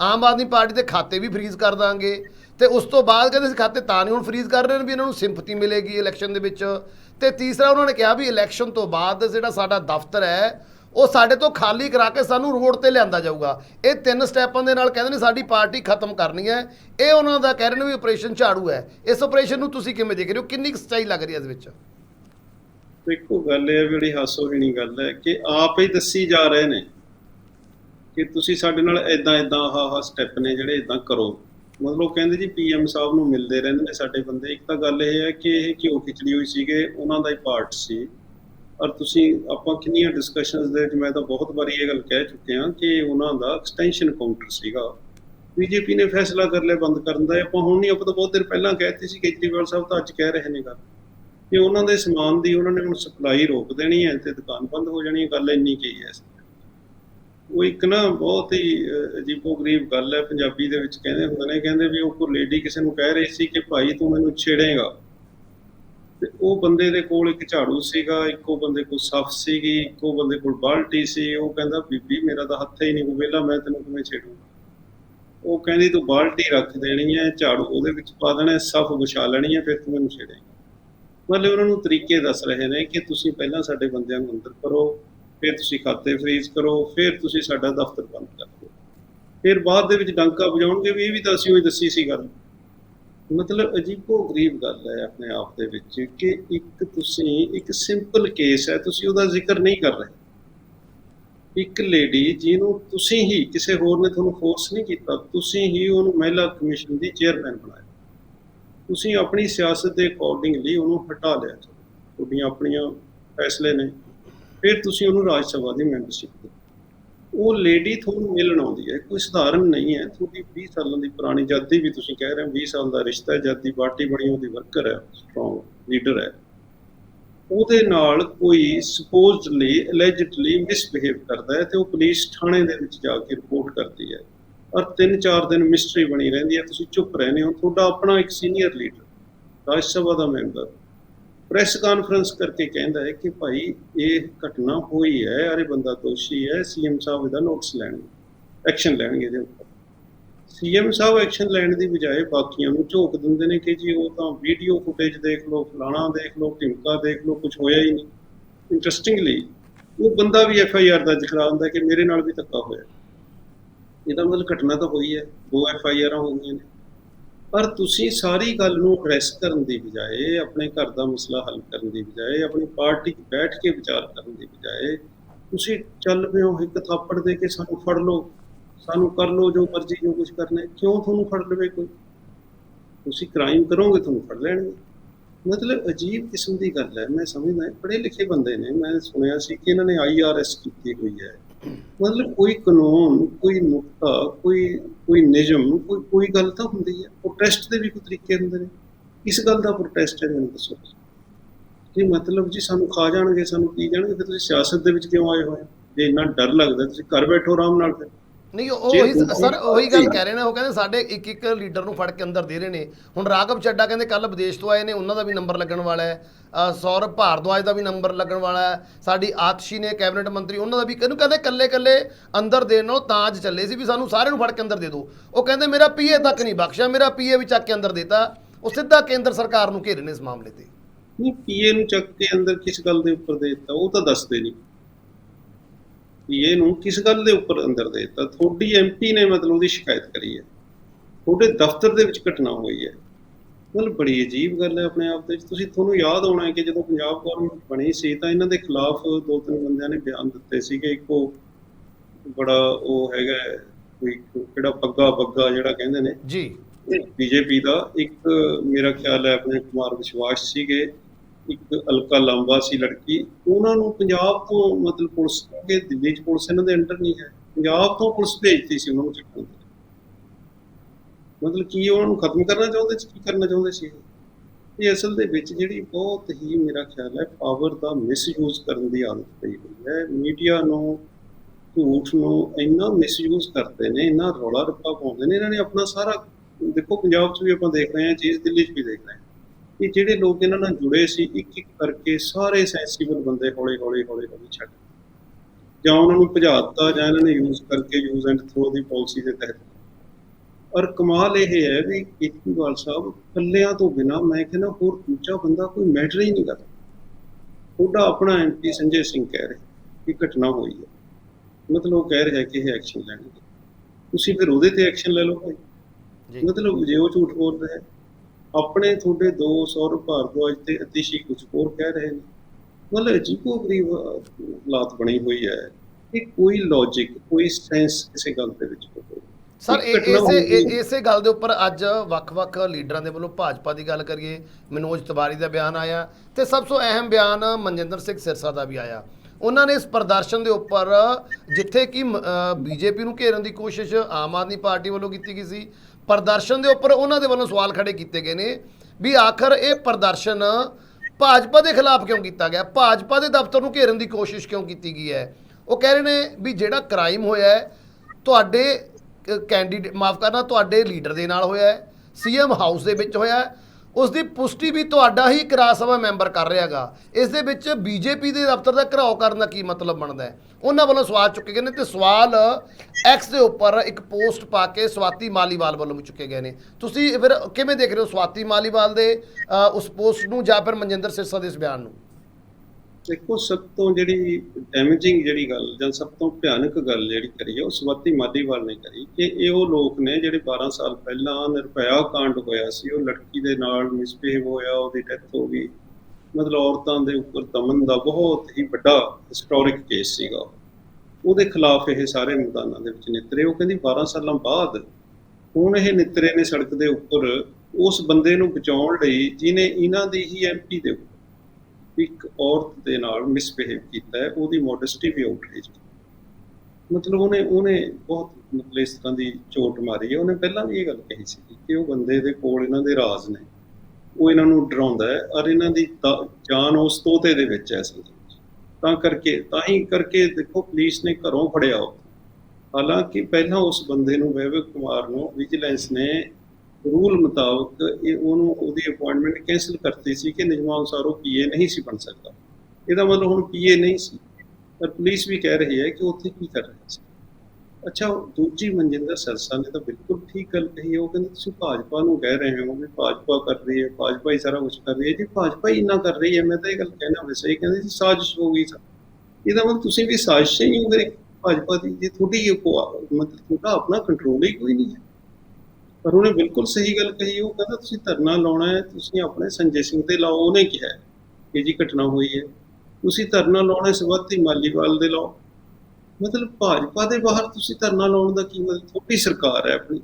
ਆਮ ਆਦਮੀ ਪਾਰਟੀ ਦੇ ਖਾਤੇ ਵੀ ਫਰੀਜ਼ ਕਰ ਦਾਂਗੇ। ਤੇ ਉਸ ਤੋਂ ਬਾਅਦ ਕਹਿੰਦੇ ਸੀ ਖਾਤੇ ਤਾਂ ਨਹੀਂ ਹੁਣ ਫਰੀਜ਼ ਕਰ ਰਹੇ ਨੇ ਵੀ ਇਹਨਾਂ ਨੂੰ ਸਿੰਪਥੀ ਮਿਲੇਗੀ ਇਲੈਕਸ਼ਨ ਦੇ ਵਿੱਚ। ਤੇ ਤੀਸਰਾ ਉਹਨਾਂ ਨੇ ਕਿਹਾ ਵੀ ਇਲੈਕਸ਼ਨ ਤੋਂ ਬਾਅਦ ਜਿਹੜਾ ਸਾਡਾ ਦਫ਼ਤਰ ਹੈ, ਉਹ ਸਾਡੇ ਤੋਂ ਖਾਲੀ ਕਰਾ ਕੇ ਸਾਨੂੰ ਰੋਡ ਤੇ ਲਿਆਂਦਾ ਜਾਊਗਾ। ਇਹ ਤਿੰਨ ਸਟੈਪਾਂ ਦੇ ਨਾਲ ਕਹਿੰਦੇ ਨੇ ਸਾਡੀ ਪਾਰਟੀ ਖਤਮ ਕਰਨੀ ਹੈ। ਇਹ ਉਹਨਾਂ ਦਾ ਕਹਿ ਰਹੇ ਨੇ ਵੀ ਆਪਰੇਸ਼ਨ ਝਾੜੂ ਹੈ। ਇਸ ਆਪਰੇਸ਼ਨ ਨੂੰ ਤੁਸੀਂ ਕਿਵੇਂ ਦੇਖ ਰਹੇ ਹੋ? ਕਿੰਨੀ ਕੁ ਸੱਚਾਈ ਲੱਗ ਰਹੀ ਹੈ ਇਸ ਵਿੱਚ? ਦੇਖੋ, ਗੱਲ ਇਹ ਹੈ ਜਿਹੜੀ ਹਾਸੋਹੀਣੀ ਗੱਲ ਹੈ ਕਿ ਆਪ ਹੀ ਦੱਸੀ ਜਾ ਰਹੇ ਨੇ ਕਿ ਤੁਸੀਂ ਸਾਡੇ ਨਾਲ ਇਦਾਂ ਇਦਾਂ ਆਹ ਆਹ ਸਟੈਪ ਨੇ ਜਿਹੜੇ ਇਦਾਂ ਕਰੋ। ਮਤਲਬ ਕਹਿੰਦੇ ਜੀ ਪੀਐਮ ਸਾਹਿਬ ਨੂੰ ਮਿਲਦੇ ਰਹਿੰਦੇ ਨੇ ਸਾਡੇ ਬੰਦੇ। ਇੱਕ ਤਾਂ ਗੱਲ ਇਹ ਹੈ ਕਿ ਇਹ ਘਿਓ ਖਿਚੜੀ ਹੋਈ ਸੀਗੇ, ਉਹਨਾਂ ਦਾ ਹੀ ਪਾਰਟ ਸੀ। ਔਰ ਤੁਸੀਂ, ਆਪਾਂ ਕਿੰਨੀਆਂ ਡਿਸਕਸ਼ਨਸ ਦੇ ਵਿੱਚ, ਮੈਂ ਤਾਂ ਬਹੁਤ ਵਾਰੀ ਇਹ ਗੱਲ ਕਹਿ ਚੁੱਕਿਆ ਕਿ ਉਹਨਾਂ ਦਾ ਐਕਸਟੈਂਸ਼ਨ ਕਾਊਂਟਰ ਸੀਗਾ। ਬੀਜੇਪੀ ਨੇ ਫੈਸਲਾ ਕਰ ਲਿਆ ਬੰਦ ਕਰਨ ਦਾ। ਆਪਾਂ ਹੁਣ ਨਹੀਂ, ਆਪਾਂ ਤਾਂ ਬਹੁਤ ਦਿਨ ਪਹਿਲਾਂ ਕਹਿ ਦਿੱਤੀ ਸੀ, ਕੇਜਰੀਵਾਲ ਸਾਹਿਬ ਤਾਂ ਅੱਜ ਕਹਿ ਰਹੇ ਨੇ ਗੱਲ। ਕਿ ਉਹਨਾਂ ਦੇ ਸਮਾਨ ਦੀ ਉਹਨਾਂ ਨੇ ਹੁਣ ਸਪਲਾਈ ਰੋਕ ਦੇਣੀ ਹੈ ਤੇ ਦੁਕਾਨ ਬੰਦ ਹੋ ਜਾਣੀ ਹੈ, ਗੱਲ ਇੰਨੀ ਕੀ ਹੈ ਉਹ ਇੱਕ ਨਾ ਬਹੁਤ ਹੀ ਅਜੀਬੋ-ਗਰੀਬ ਗੱਲ ਹੈ, ਪੰਜਾਬੀ ਦੇ ਵਿੱਚ ਕਹਿੰਦੇ ਹੁੰਦੇ ਨੇ, ਕਹਿੰਦੇ ਵੀ ਉਹ ਕੋਈ ਲੇਡੀ ਕਿਸੇ ਨੂੰ ਕਹਿ ਰਹੀ ਸੀ ਕਿ ਭਾਈ ਤੂੰ ਮੈਨੂੰ ਛੇੜੇਗਾ। ਤੇ ਉਹ ਬੰਦੇ ਦੇ ਕੋਲ ਇੱਕ ਝਾੜੂ ਸੀਗਾ, ਇੱਕੋ ਬੰਦੇ ਕੋਲ ਸਫ ਸੀਗੀ, ਇੱਕੋ ਬੰਦੇ ਕੋਲ ਬਾਲਟੀ ਸੀ, ਉਹ ਕਹਿੰਦਾ, ਬੀਬੀ, ਮੇਰਾ ਤਾਂ ਹੱਥ ਹੀ ਨਹੀਂ ਕੋਈ ਵਿਹਲਾ, ਮੈਂ ਤੈਨੂੰ ਕਿਵੇਂ ਛੇੜੂਗਾ? ਉਹ ਕਹਿੰਦੀ, ਤੂੰ ਬਾਲਟੀ ਰੱਖ ਦੇਣੀ ਹੈ, ਝਾੜੂ ਉਹਦੇ ਵਿੱਚ ਪਾ ਦੇਣਾ ਸਫ ਵਿਛਾ ਲੈਣੀ ਹੈ, ਫਿਰ ਤੂੰ ਮੈਨੂੰ ਛੇੜੇਂਗਾ। ਮਤਲਬ ਉਹਨਾਂ ਨੂੰ ਤਰੀਕੇ ਦੱਸ ਰਹੇ ਨੇ ਕਿ ਤੁਸੀਂ ਪਹਿਲਾਂ ਸਾਡੇ ਬੰਦਿਆਂ ਨੂੰ ਅੰਦਰ ਕਰੋ, ਫਿਰ ਤੁਸੀਂ ਖਾਤੇ ਫਰੀਜ਼ ਕਰੋ, ਫਿਰ ਤੁਸੀਂ ਸਾਡਾ ਦਫ਼ਤਰ ਬੰਦ ਕਰ ਦਿਓ। ਫਿਰ ਬਾਅਦ ਦੇ ਵਿੱਚ ਡੰਕਾ ਵਜਾਉਣਗੇ ਵੀ ਇਹ ਵੀ ਤਾਂ ਅਸੀਂ ਹੋਈ ਦੱਸੀ ਸੀ ਗੱਲ। ਮਤਲਬ ਅਜੀਬੋ ਗਰੀਬ ਗੱਲ ਹੈ ਆਪਣੇ ਆਪ ਦੇ ਵਿੱਚ ਕਿ ਇੱਕ ਤੁਸੀਂ, ਇੱਕ ਸਿੰਪਲ ਕੇਸ ਹੈ, ਤੁਸੀਂ ਉਹਦਾ ਜ਼ਿਕਰ ਨਹੀਂ ਕਰ ਰਹੇ। ਇੱਕ ਲੇਡੀ ਜਿਹਨੂੰ ਤੁਸੀਂ ਹੀ ਕਿਸੇ ਹੋਰ ਨੇ ਤੁਹਾਨੂੰ ਫੋਰਸ ਨਹੀਂ ਕੀਤਾ, ਤੁਸੀਂ ਹੀ ਉਹਨੂੰ ਮਹਿਲਾ ਕਮਿਸ਼ਨ ਦੀ ਚੇਅਰਮੈਨ ਬਣਾਇਆ। ਤੁਸੀਂ ਆਪਣੀ ਸਿਆਸਤ ਦੇ ਅਕੋਰਡਿੰਗਲੀ ਉਹਨੂੰ ਹਟਾ ਲਿਆ ਤੁਹਾਡੀਆਂ ਆਪਣੀਆਂ ਫੈਸਲੇ ਨੇ। ਫਿਰ ਤੁਸੀਂ ਉਹਨੂੰ ਰਾਜ ਸਭਾ ਦੀ ਮੈਂਬਰਸ਼ਿਪ ਦਿੱਤੀ ਉਹ ਲੇਡੀ ਤੁਹਾਨੂੰ ਮਿਲਣ ਆਉਂਦੀ ਹੈ। ਕੋਈ ਸਧਾਰਨ ਨਹੀਂ ਹੈ। ਤੁਹਾਡੀ 20 ਸਾਲਾਂ ਦੀ ਪੁਰਾਣੀ ਜਾਤੀ ਵੀ ਤੁਸੀਂ ਕਹਿ ਰਹੇ ਹੋ 20 ਸਾਲ ਦਾ ਰਿਸ਼ਤਾ ਹੈ ਜਾਤੀ ਪਾਰਟੀ ਬਣੀ, ਉਹਦੀ ਵਰਕਰ ਹੈ ਸਟਰੋਂਗ ਲੀਡਰ ਹੈ। ਉਹਦੇ ਨਾਲ ਕੋਈ ਸਪੋਜ਼ਡਲੀ ਅਲੈਜਡਲੀ ਮਿਸਬਿਹੇਵ ਕਰਦਾ ਹੈ ਤੇ ਉਹ ਪੁਲਿਸ ਥਾਣੇ ਦੇ ਵਿੱਚ ਜਾ ਕੇ ਰਿਪੋਰਟ ਕਰਦੀ ਹੈ। ਔਰ 3-4 ਦਿਨ ਮਿਸਟਰੀ ਬਣੀ ਰਹਿੰਦੀ ਹੈ, ਤੁਸੀਂ ਚੁੱਪ ਰਹਿੰਦੇ ਹੋ। ਤੁਹਾਡਾ ਆਪਣਾ ਇੱਕ ਸੀਨੀਅਰ ਲੀਡਰ ਰਾਜ ਸਭਾ ਦਾ ਮੈਂਬਰ ਪ੍ਰੈਸ ਕਾਨਫਰੰਸ ਕਰਕੇ ਕਹਿੰਦਾ ਹੈ ਕਿ ਭਾਈ ਇਹ ਘਟਨਾ ਹੋਈ ਹੈ, ਅਰੇ ਬੰਦਾ ਦੋਸ਼ੀ ਹੈ ਸੀਐਮ ਸਾਹਿਬ ਇਹਦਾ ਨੋਟਿਸ ਲੈਣਗੇ ਐਕਸ਼ਨ ਲੈਣਗੇ ਇਹਦੇ ਉੱਪਰ। ਸੀਐਮ ਸਾਹਿਬ ਐਕਸ਼ਨ ਲੈਣ ਦੀ ਬਜਾਏ ਬਾਕੀਆਂ ਨੂੰ ਝੋਕ ਦਿੰਦੇ ਨੇ ਕਿ ਜੀ ਉਹ ਤਾਂ ਵੀਡੀਓ ਫੁਟੇਜ ਦੇਖ ਲਓ, ਫਲਾਣਾ ਦੇਖ ਲਓ, ਢਿਮਕਾ ਦੇਖ ਲਓ ਕੁਝ ਹੋਇਆ ਹੀ ਨਹੀਂ। ਇੰਟਰਸਟਿੰਗਲੀ ਉਹ ਬੰਦਾ ਵੀ ਐਫ ਆਈ ਆਰ ਦਰਜ ਕਰਾਉਂਦਾ ਕਿ ਮੇਰੇ ਨਾਲ ਵੀ ਧੱਕਾ ਹੋਇਆ। ਇਹਦਾ ਮਤਲਬ ਘਟਨਾ ਤਾਂ ਹੋਈ ਹੈ, ਦੋ ਐਫ ਆਈ ਆਰਾਂ ਹੋ ਗਈਆਂ ਨੇ। ਪਰ ਤੁਸੀਂ ਸਾਰੀ ਗੱਲ ਨੂੰ ਐਡਰੈਸ ਕਰਨ ਦੀ ਬਜਾਏ, ਆਪਣੇ ਘਰ ਦਾ ਮਸਲਾ ਹੱਲ ਕਰਨ ਦੀ ਬਜਾਏ, ਆਪਣੀ ਪਾਰਟੀ 'ਚ ਬੈਠ ਕੇ ਵਿਚਾਰ ਕਰਨ ਦੀ ਬਜਾਏ, ਤੁਸੀਂ ਚੱਲ ਪਏ ਹੋ ਇੱਕ ਥਾਪੜ ਦੇ ਕੇ ਸਾਨੂੰ ਫੜ ਲਓ, ਸਾਨੂੰ ਕਰ ਲਓ ਜੋ ਮਰਜ਼ੀ, ਜੋ ਕੁਝ ਕਰਨਾ ਕਿਉਂ ਤੁਹਾਨੂੰ ਫੜ ਲਵੇ ਕੋਈ? ਤੁਸੀਂ ਕ੍ਰਾਈਮ ਕਰੋਗੇ, ਤੁਹਾਨੂੰ ਫੜ ਲੈਣਗੇ। ਮਤਲਬ ਅਜੀਬ ਕਿਸਮ ਦੀ ਗੱਲ ਹੈ। ਮੈਂ ਸਮਝਦਾ ਪੜ੍ਹੇ ਲਿਖੇ ਬੰਦੇ ਨੇ। ਮੈਂ ਸੁਣਿਆ ਸੀ ਕਿ ਇਹਨਾਂ ਨੇ ਆਈਆਰਐਸ ਕੀਤੀ ਹੋਈ ਹੈ। ਮਤਲਬ ਕੋਈ ਕਾਨੂੰਨ, ਕੋਈ ਨੁਕਤਾ ਕੋਈ ਕੋਈ ਨਿਯਮ, ਕੋਈ ਕੋਈ ਗੱਲ ਤਾਂ ਹੁੰਦੀ ਹੈ। ਪ੍ਰੋਟੈਸਟ ਦੇ ਵੀ ਕੋਈ ਤਰੀਕੇ ਹੁੰਦੇ ਨੇ। ਇਸ ਗੱਲ ਦਾ ਪ੍ਰੋਟੈਸਟ ਹੈ, ਮੈਨੂੰ ਦੱਸੋ। ਕਿ ਮਤਲਬ ਜੀ, ਸਾਨੂੰ ਖਾ ਜਾਣਗੇ, ਸਾਨੂੰ ਪੀ ਜਾਣਗੇ ਫਿਰ ਤੁਸੀਂ ਸਿਆਸਤ ਦੇ ਵਿੱਚ ਕਿਉਂ ਆਏ ਹੋਏ ਜੇ ਇੰਨਾ ਡਰ ਲੱਗਦਾ, ਤੁਸੀਂ ਘਰ ਬੈਠੋ ਆਰਾਮ ਨਾਲ ਫਿਰ। ਨਹੀਂ ਉਹ ਉਹੀ ਸਰ ਉਹੀ ਗੱਲ ਕਹਿ ਰਹੇ ਨੇ ਉਹ ਕਹਿੰਦੇ ਸਾਡੇ ਇੱਕ ਇੱਕ ਲੀਡਰ ਨੂੰ ਫੜ ਕੇ ਅੰਦਰ ਦੇ ਰਹੇ ਨੇ। ਹੁਣ ਰਾਘਵ ਚੱਡਾ ਕਹਿੰਦੇ ਕੱਲ ਵਿਦੇਸ਼ ਤੋਂ ਆਏ ਨੇ ਉਹਨਾਂ ਦਾ ਵੀ ਨੰਬਰ ਲੱਗਣ ਵਾਲਾ ਹੈ। ਸੌਰਵ ਭਾਰਦਵਾਜ ਦਾ ਵੀ ਨੰਬਰ ਲੱਗਣ ਵਾਲਾ ਹੈ। ਸਾਡੀ ਆਤਸ਼ੀ ਨੇ ਕੈਬਨਿਟ ਮੰਤਰੀ ਉਹਨਾਂ ਦਾ ਵੀ ਕਹਿੰਨੂੰ ਕਹਿੰਦੇ ਕੱਲੇ ਕੱਲੇ ਅੰਦਰ ਦੇਣੋਂ ਤਾਂ ਅੱਜ ਚੱਲੇ ਸੀ ਵੀ ਸਾਨੂੰ ਸਾਰਿਆਂ ਨੂੰ ਫੜ ਕੇ ਅੰਦਰ ਦੇ ਦਿਓ। ਉਹ ਕਹਿੰਦੇ ਮੇਰਾ ਪੀਏ ਤੱਕ ਨਹੀਂ ਬਖਸ਼ਿਆ ਮੇਰਾ ਪੀਏ ਵੀ ਚੱਕ ਕੇ ਅੰਦਰ ਦੇਤਾ। ਉਹ ਸਿੱਧਾ ਕੇਂਦਰ ਸਰਕਾਰ ਨੂੰ ਘੇਰੇ ਨੇ ਇਸ ਮਾਮਲੇ ਤੇ। ਨਹੀਂ ਪੀਏ ਨੂੰ ਚੱਕ ਕੇ ਅੰਦਰ ਕਿਸ ਗੱਲ ਦੇ ਉੱਪਰ ਦੇ ਦਿੱਤਾ? ਉਹ ਤਾਂ ਦੱਸਦੇ ਨਹੀਂ। ਪੀਏ ਨੂੰ ਕਿਸ ਗੱਲ ਦੇ ਉੱਪਰ ਅੰਦਰ ਦੇ ਦਿੱਤਾ? ਤੁਹਾਡੀ ਐਮਪੀ ਨੇ ਮਤਲਬ ਉਹਦੀ ਸ਼ਿਕਾਇਤ ਕਰੀ ਹੈ। ਤੁਹਾਡੇ ਦਫ਼ਤਰ ਦੇ ਵਿੱਚ ਘਟਨਾ ਹੋਈ ਹੈ। ਮਤਲਬ ਬੜੀ ਅਜੀਬ ਗੱਲ ਹੈ ਆਪਣੇ ਆਪ ਦੇ ਵਿੱਚ। ਤੁਸੀਂ ਤੁਹਾਨੂੰ ਯਾਦ ਹੋਣਾ ਹੈ ਕਿ ਜਦੋਂ ਪੰਜਾਬ ਗਵਰਨਮੈਂਟ ਬਣੀ ਸੀ ਤਾਂ ਇਹਨਾਂ ਦੇ ਖਿਲਾਫ ਦੋ ਤਿੰਨ ਬੰਦਿਆਂ ਨੇ ਬਿਆਨ ਦਿੱਤੇ ਸੀਗੇ। ਇੱਕੋ ਬੜਾ ਉਹ ਹੈਗਾ ਕੋਈ ਕਿਹੜਾ ਪੱਗਾ ਬੱਗਾ ਜਿਹੜਾ ਕਹਿੰਦੇ ਨੇ। ਜੀ। ਬੀਜੇਪੀ ਦਾ। ਇੱਕ ਮੇਰਾ ਖਿਆਲ ਹੈ ਆਪਣੇ ਕੁਮਾਰ ਵਿਸ਼ਵਾਸ ਸੀਗੇ। ਇੱਕ ਅਲਕਾ ਲਾਂਬਾ ਸੀ ਲੜਕੀ, ਉਹਨਾਂ ਨੂੰ ਪੰਜਾਬ ਤੋਂ ਮਤਲਬ ਪੁਲਿਸ ਕਿ ਦਿੱਲੀ ਚ ਪੁਲਿਸ ਇਹਨਾਂ ਦੇ ਅੰਡਰ ਨਹੀਂ ਹੈ। ਪੰਜਾਬ ਤੋਂ ਪੁਲਿਸ ਭੇਜਤੀ ਸੀ ਉਹਨਾਂ ਨੂੰ ਚੱਕਣ ਮਤਲਬ ਕੀ ਉਹਨਾਂ ਨੂੰ ਖਤਮ ਕਰਨਾ ਚਾਹੁੰਦੇ ਸੀ, ਕੀ ਕਰਨਾ ਚਾਹੁੰਦੇ ਸੀ ਇਹ? ਅਸਲ ਦੇ ਵਿੱਚ ਜਿਹੜੀ ਬਹੁਤ ਹੀ ਮੇਰਾ ਖਿਆਲ ਹੈ ਪਾਵਰ ਦਾ ਮਿਸਯੂਜ਼ ਕਰਨ ਦੀ ਆਦਤ ਪਈ ਹੋਈ ਹੈ। ਮੀਡੀਆ ਨੂੰ, ਝੂਠ ਨੂੰ ਇੰਨਾ ਮਿਸਯੂਜ਼ ਕਰਦੇ ਨੇ, ਇੰਨਾ ਰੌਲਾ ਰੱਪਾ ਪਾਉਂਦੇ ਨੇ, ਇਹਨਾਂ ਨੇ ਆਪਣਾ ਸਾਰਾ, ਦੇਖੋ ਪੰਜਾਬ 'ਚ ਵੀ ਆਪਾਂ ਦੇਖ ਰਹੇ ਹਾਂ, ਚੀਜ਼ ਦਿੱਲੀ 'ਚ ਵੀ ਦੇਖ ਰਹੇ ਹਾਂ। ਕਿ ਜਿਹੜੇ ਲੋਕ ਇਹਨਾਂ ਨਾਲ ਜੁੜੇ ਸੀ ਇੱਕ ਇੱਕ ਕਰਕੇ ਸਾਰੇ ਸੈਂਸੀਬਲ ਬੰਦੇ ਹੌਲੀ ਹੌਲੀ ਹੌਲੀ ਹੌਲੀ ਛੱਡ ਜਾਂ ਉਹਨਾਂ ਨੂੰ ਭਜਾ ਦਿੱਤਾ ਜਾਂ ਇਹਨਾਂ ਨੇ ਯੂਜ਼ ਕਰਕੇ ਯੂਜ਼ ਐਂਡ ਥਰੋ ਦੀ ਪਾਲਿਸੀ ਦੇ ਤਹਿਤ। ਔਰ ਕਮਾਲ ਇਹ ਹੈ ਵੀ ਕੇਜਰੀਵਾਲ ਸਾਹਿਬ ਕੱਲਿਆਂ ਤੋਂ ਬਿਨਾ ਮੈਂ ਕਹਿੰਦਾ ਹੋਰ ਦੂਜਾ ਬੰਦਾ ਕੋਈ ਮੈਟਰ ਹੀ ਨਹੀਂ ਕਰਦਾ। ਉਹਦਾ ਆਪਣਾ ਐਮਪੀ ਸੰਜੇ ਸਿੰਘ ਕਹਿ ਰਿਹਾ ਕਿ ਘਟਨਾ ਹੋਈ ਹੈ। ਮਤਲਬ ਉਹ ਕਹਿ ਰਿਹਾ ਕਿ ਇਹ ਐਕਸ਼ਨ ਲੈਣਗੇ। ਤੁਸੀਂ ਫਿਰ ਉਹਦੇ ਤੇ ਐਕਸ਼ਨ ਲੈ ਲਓ ਭਾਈ। ਜੀ। ਮਤਲਬ ਜੇ ਉਹ ਝੂਠ ਬੋਲ ਰਿਹਾ ਹੈ। ਆਪਣੇ ਤੁਹਾਡੇ ਦੋ ਸੌਰਵ ਭਾਰਦਵਾਜ ਤੇ ਅਤਿਸ਼ੀ ਕੁਝ ਹੋਰ ਕਹਿ ਰਹੇ ਨੇ। ਮਤਲਬ ਅਜੀਬੋ ਗਰੀਬ ਹਾਲਾਤ ਬਣੀ ਹੋਈ ਹੈ ਕਿ ਕੋਈ ਲੌਜੀਕ ਕੋਈ ਸੈਂਸ ਕਿਸੇ ਗੱਲ ਦੇ ਵਿੱਚ ਨਹੀਂ। ਸਰ ਇਹ- ਇਸੇ। ਇਹ- ਇਸੇ ਗੱਲ ਦੇ ਉੱਪਰ ਅੱਜ ਵੱਖ-ਵੱਖ ਲੀਡਰਾਂ ਦੇ ਵੱਲੋਂ ਭਾਜਪਾ ਦੀ ਗੱਲ ਕਰੀਏ ਮਨੋਜ ਤਿਵਾਰੀ ਦਾ ਬਿਆਨ ਆਇਆ ਤੇ ਸਭ ਤੋਂ ਅਹਿਮ ਬਿਆਨ ਮਨਜਿੰਦਰ ਸਿੰਘ ਸਿਰਸਾ ਦਾ ਵੀ ਆਇਆ। ਉਹਨਾਂ ਨੇ ਇਸ ਪ੍ਰਦਰਸ਼ਨ ਦੇ ਉੱਪਰ ਜਿੱਥੇ ਕਿ ਬੀਜੇਪੀ ਨੂੰ ਘੇਰਨ ਦੀ ਕੋਸ਼ਿਸ਼ ਆਮ ਆਦਮੀ ਪਾਰਟੀ ਵੱਲੋਂ ਕੀਤੀ ਗਈ ਸੀ ਪ੍ਰਦਰਸ਼ਨ ਦੇ ਉੱਪਰ ਉਹਨਾਂ ਦੇ ਵੱਲੋਂ ਸਵਾਲ ਖੜੇ ਕੀਤੇ ਗਏ ਨੇ ਵੀ ਆਖਰ ਇਹ ਪ੍ਰਦਰਸ਼ਨ ਭਾਜਪਾ ਦੇ ਖਿਲਾਫ ਕਿਉਂ ਕੀਤਾ ਗਿਆ? ਭਾਜਪਾ ਦੇ ਦਫ਼ਤਰ ਨੂੰ ਘੇਰਨ ਦੀ ਕੋਸ਼ਿਸ਼ ਕਿਉਂ ਕੀਤੀ ਗਈ ਹੈ? ਉਹ ਕਹਿ ਰਹੇ ਨੇ ਵੀ ਜਿਹੜਾ ਕ੍ਰਾਈਮ ਹੋਇਆ ਹੈ, ਤੁਹਾਡੇ ਕੈਂਡੀਡੇਟ ਮਾਫ ਕਰਨਾ, ਤੁਹਾਡੇ ਲੀਡਰ ਦੇ ਨਾਲ ਹੋਇਆ ਹੈ, ਸੀਐਮ ਹਾਊਸ ਦੇ ਵਿੱਚ ਹੋਇਆ ਹੈ ਉਸ ਦੀ ਪੁਸ਼ਟੀ ਵੀ ਤੁਹਾਡਾ ਹੀ ਇੱਕ ਰਾਜ ਸਭਾ ਮੈਂਬਰ ਕਰ ਰਿਹਾਗਾ। ਇਸ ਦੇ ਵਿੱਚ ਬੀਜੇਪੀ ਦੇ ਦਫ਼ਤਰ ਦਾ ਘਰਾਓ ਕਰਨ ਦਾ ਕੀ ਮਤਲਬ ਬਣਦਾ ਹੈ? ਉਹਨਾਂ ਵੱਲੋਂ ਸਵਾਲ ਚੁੱਕੇ ਗਏ ਨੇ ਤੇ ਸਵਾਲ ਐਕਸ ਦੇ ਉੱਪਰ ਇੱਕ ਪੋਸਟ ਪਾ ਕੇ ਸਵਾਤੀ ਮਾਲੀਵਾਲ ਵੱਲੋਂ ਵੀ ਚੁੱਕੇ ਗਏ ਨੇ। ਤੁਸੀਂ ਫਿਰ ਕਿਵੇਂ ਦੇਖ ਰਹੇ ਹੋ ਸਵਾਤੀ ਮਾਲੀਵਾਲ ਦੇ ਉਸ ਪੋਸਟ ਨੂੰ ਜਾਂ ਫਿਰ ਮਨਜਿੰਦਰ ਸਿਰਸਾ ਦੇ ਇਸ ਬਿਆਨ ਨੂੰ? ਦੇਖੋ, ਸਭ ਤੋਂ ਜਿਹੜੀ ਡੈਮੇਜਿੰਗ ਜਿਹੜੀ ਗੱਲ ਜਾਂ ਸਭ ਤੋਂ ਭਿਆਨਕ ਗੱਲ ਜਿਹੜੀ ਕਰੀ ਹੈ ਉਹ ਸਵਾਤੀ ਮਾਲੀਵਾਲ ਨੇ ਕਰੀ ਕਿ ਇਹ ਉਹ ਲੋਕ ਨੇ ਜਿਹੜੇ 12 ਸਾਲ ਪਹਿਲਾਂ ਨਿਰਭਇਆ ਕਾਂਡ ਹੋਇਆ ਸੀ, ਉਹ ਲੜਕੀ ਦੇ ਨਾਲ ਮਿਸਬਿਹੇਵ ਹੋਇਆ, ਉਹਦੀ ਡੈਥ ਹੋ ਗਈ। ਮਤਲਬ ਔਰਤਾਂ ਦੇ ਉੱਪਰ ਦਮਨ ਦਾ ਬਹੁਤ ਹੀ ਵੱਡਾ ਹਿਸਟੋਰਿਕ ਕੇਸ ਸੀਗਾ। ਉਹਦੇ ਖਿਲਾਫ ਇਹ ਸਾਰੇ ਮੈਦਾਨਾਂ ਦੇ ਵਿੱਚ ਨਿਤਰੇ। ਉਹ ਕਹਿੰਦੀ 12 ਸਾਲਾਂ ਬਾਅਦ ਹੁਣ ਇਹ ਨਿਤਰੇ ਨੇ ਸੜਕ ਦੇ ਉੱਪਰ ਉਸ ਬੰਦੇ ਨੂੰ ਬਚਾਉਣ ਲਈ ਜਿਨੇ ਇਹਨਾਂ ਦੀ ਹੀ ਐਮਪੀ ਦੇ ਉੱਪਰ ਇੱਕ ਔਰਤ ਦੇ ਨਾਲ ਮਿਸਬਿਹੇਵ ਕੀਤਾ ਹੈ, ਉਹਦੀ ਮੋਡੈਸਟੀ ਵੀ ਆਊਟਰੇਜ ਮਤਲਬ ਉਹਨੇ ਉਹਨੇ ਬਹੁਤ ਮਤਲਬ ਇਸ ਤਰ੍ਹਾਂ ਦੀ ਚੋਟ ਮਾਰੀ ਹੈ। ਉਹਨੇ ਪਹਿਲਾਂ ਵੀ ਇਹ ਗੱਲ ਕਹੀ ਸੀ ਕਿ ਉਹ ਬੰਦੇ ਦੇ ਕੋਲ ਇਹਨਾਂ ਦੇ ਰਾਜ਼ ਨੇ। ਉਹ ਇਹਨਾਂ ਨੂੰ ਡਰਾਉਂਦਾ ਹੈ ਔਰ ਇਹਨਾਂ ਦੀ ਜਾਨ ਉਸ ਤੋਤੇ ਦੇ ਵਿੱਚ ਹੈ ਅਸਲ ਵਿੱਚ। ਤਾਂ ਕਰਕੇ, ਤਾਂ ਹੀ ਕਰਕੇ ਦੇਖੋ ਪੁਲਿਸ ਨੇ ਘਰੋਂ ਫੜਿਆ ਉਹ। ਹਾਲਾਂਕਿ ਪਹਿਲਾਂ ਉਸ ਬੰਦੇ ਨੂੰ ਵੈਭਵ ਕੁਮਾਰ ਨੂੰ ਵਿਜੀਲੈਂਸ ਨੇ ਰੂਲ ਮੁਤਾਬਕ ਇਹ ਉਹਨੂੰ ਉਹਦੀ ਅਪਾਇੰਟਮੈਂਟ ਕੈਂਸਲ ਕਰਤੀ ਸੀ ਕਿ ਨਿਯਮਾਂ ਅਨੁਸਾਰ ਉਹ ਪੀਏ ਨਹੀਂ ਸੀ ਬਣ ਸਕਦਾ। ਇਹਦਾ ਮਤਲਬ ਹੁਣ ਪੀਏ ਨਹੀਂ ਸੀ। ਪਰ ਪੁਲਿਸ ਵੀ ਕਹਿ ਰਹੀ ਹੈ ਕਿ ਉੱਥੇ ਕੀ ਕਰ ਰਿਹਾ ਸੀ। ਅੱਛਾ ਦੂਜੀ ਮਨਜਿੰਦਰ ਸਰਸਾ ਨੇ ਤਾਂ ਬਿਲਕੁਲ ਠੀਕ ਗੱਲ ਕਹੀ ਹੈ। ਉਹ ਕਹਿੰਦੇ, ਤੁਸੀਂ ਭਾਜਪਾ ਨੂੰ ਕਹਿ ਰਹੇ ਹੋ ਵੀ ਭਾਜਪਾ ਕਰ ਰਹੀ ਹੈ, ਭਾਜਪਾ ਹੀ ਸਾਰਾ ਕੁਝ ਕਰ ਰਹੀ ਹੈ। ਜੀ ਭਾਜਪਾ ਹੀ ਇੰਨਾ ਕਰ ਰਹੀ ਹੈ, ਮੈਂ ਤਾਂ ਇਹ ਗੱਲ ਕਹਿਣਾ ਵੈਸੇ ਹੀ ਕਹਿੰਦੇ ਜੀ ਸਾਜ਼ਿਸ਼ ਹੋ ਗਈ ਸਰ। ਇਹਦਾ ਮਤਲਬ ਤੁਸੀਂ ਵੀ ਸਾਜ਼ਿਸ਼ ਹੀ ਹੋ ਗਈ ਭਾਜਪਾ ਦੀ ਜੇ ਤੁਹਾਡੀ ਇਹ ਮਤਲਬ ਤੁਹਾਡਾ ਆਪਣਾ ਕੰਟਰੋਲ ਹੀ ਕੋਈ ਨਹੀਂ ਹੈ। ਪਰ ਉਹਨੇ ਬਿਲਕੁਲ ਸਹੀ ਗੱਲ ਕਹੀ। ਉਹ ਕਹਿੰਦਾ, ਤੁਸੀਂ ਧਰਨਾ ਲਾਉਣਾ ਹੈ, ਤੁਸੀਂ ਆਪਣੇ ਸੰਜੇ ਸਿੰਘ ਤੇ ਲਾਓ। ਉਹਨੇ ਕਿਹਾ ਕਿ ਜੀ ਘਟਨਾ ਹੋਈ ਹੈ। ਤੁਸੀਂ ਧਰਨਾ ਲਾਉਣਾ ਹੈ ਮਾਲੀਵਾਲ ਦੇ ਲਾਓ। ਮਤਲਬ ਭਾਜਪਾ ਦੇ ਬਾਹਰ ਤੁਸੀਂ ਧਰਨਾ ਲਾਉਣ ਦਾ ਕੀ ਮਤਲਬ? ਤੁਹਾਡੀ ਸਰਕਾਰ ਹੈ ਆਪਣੀ।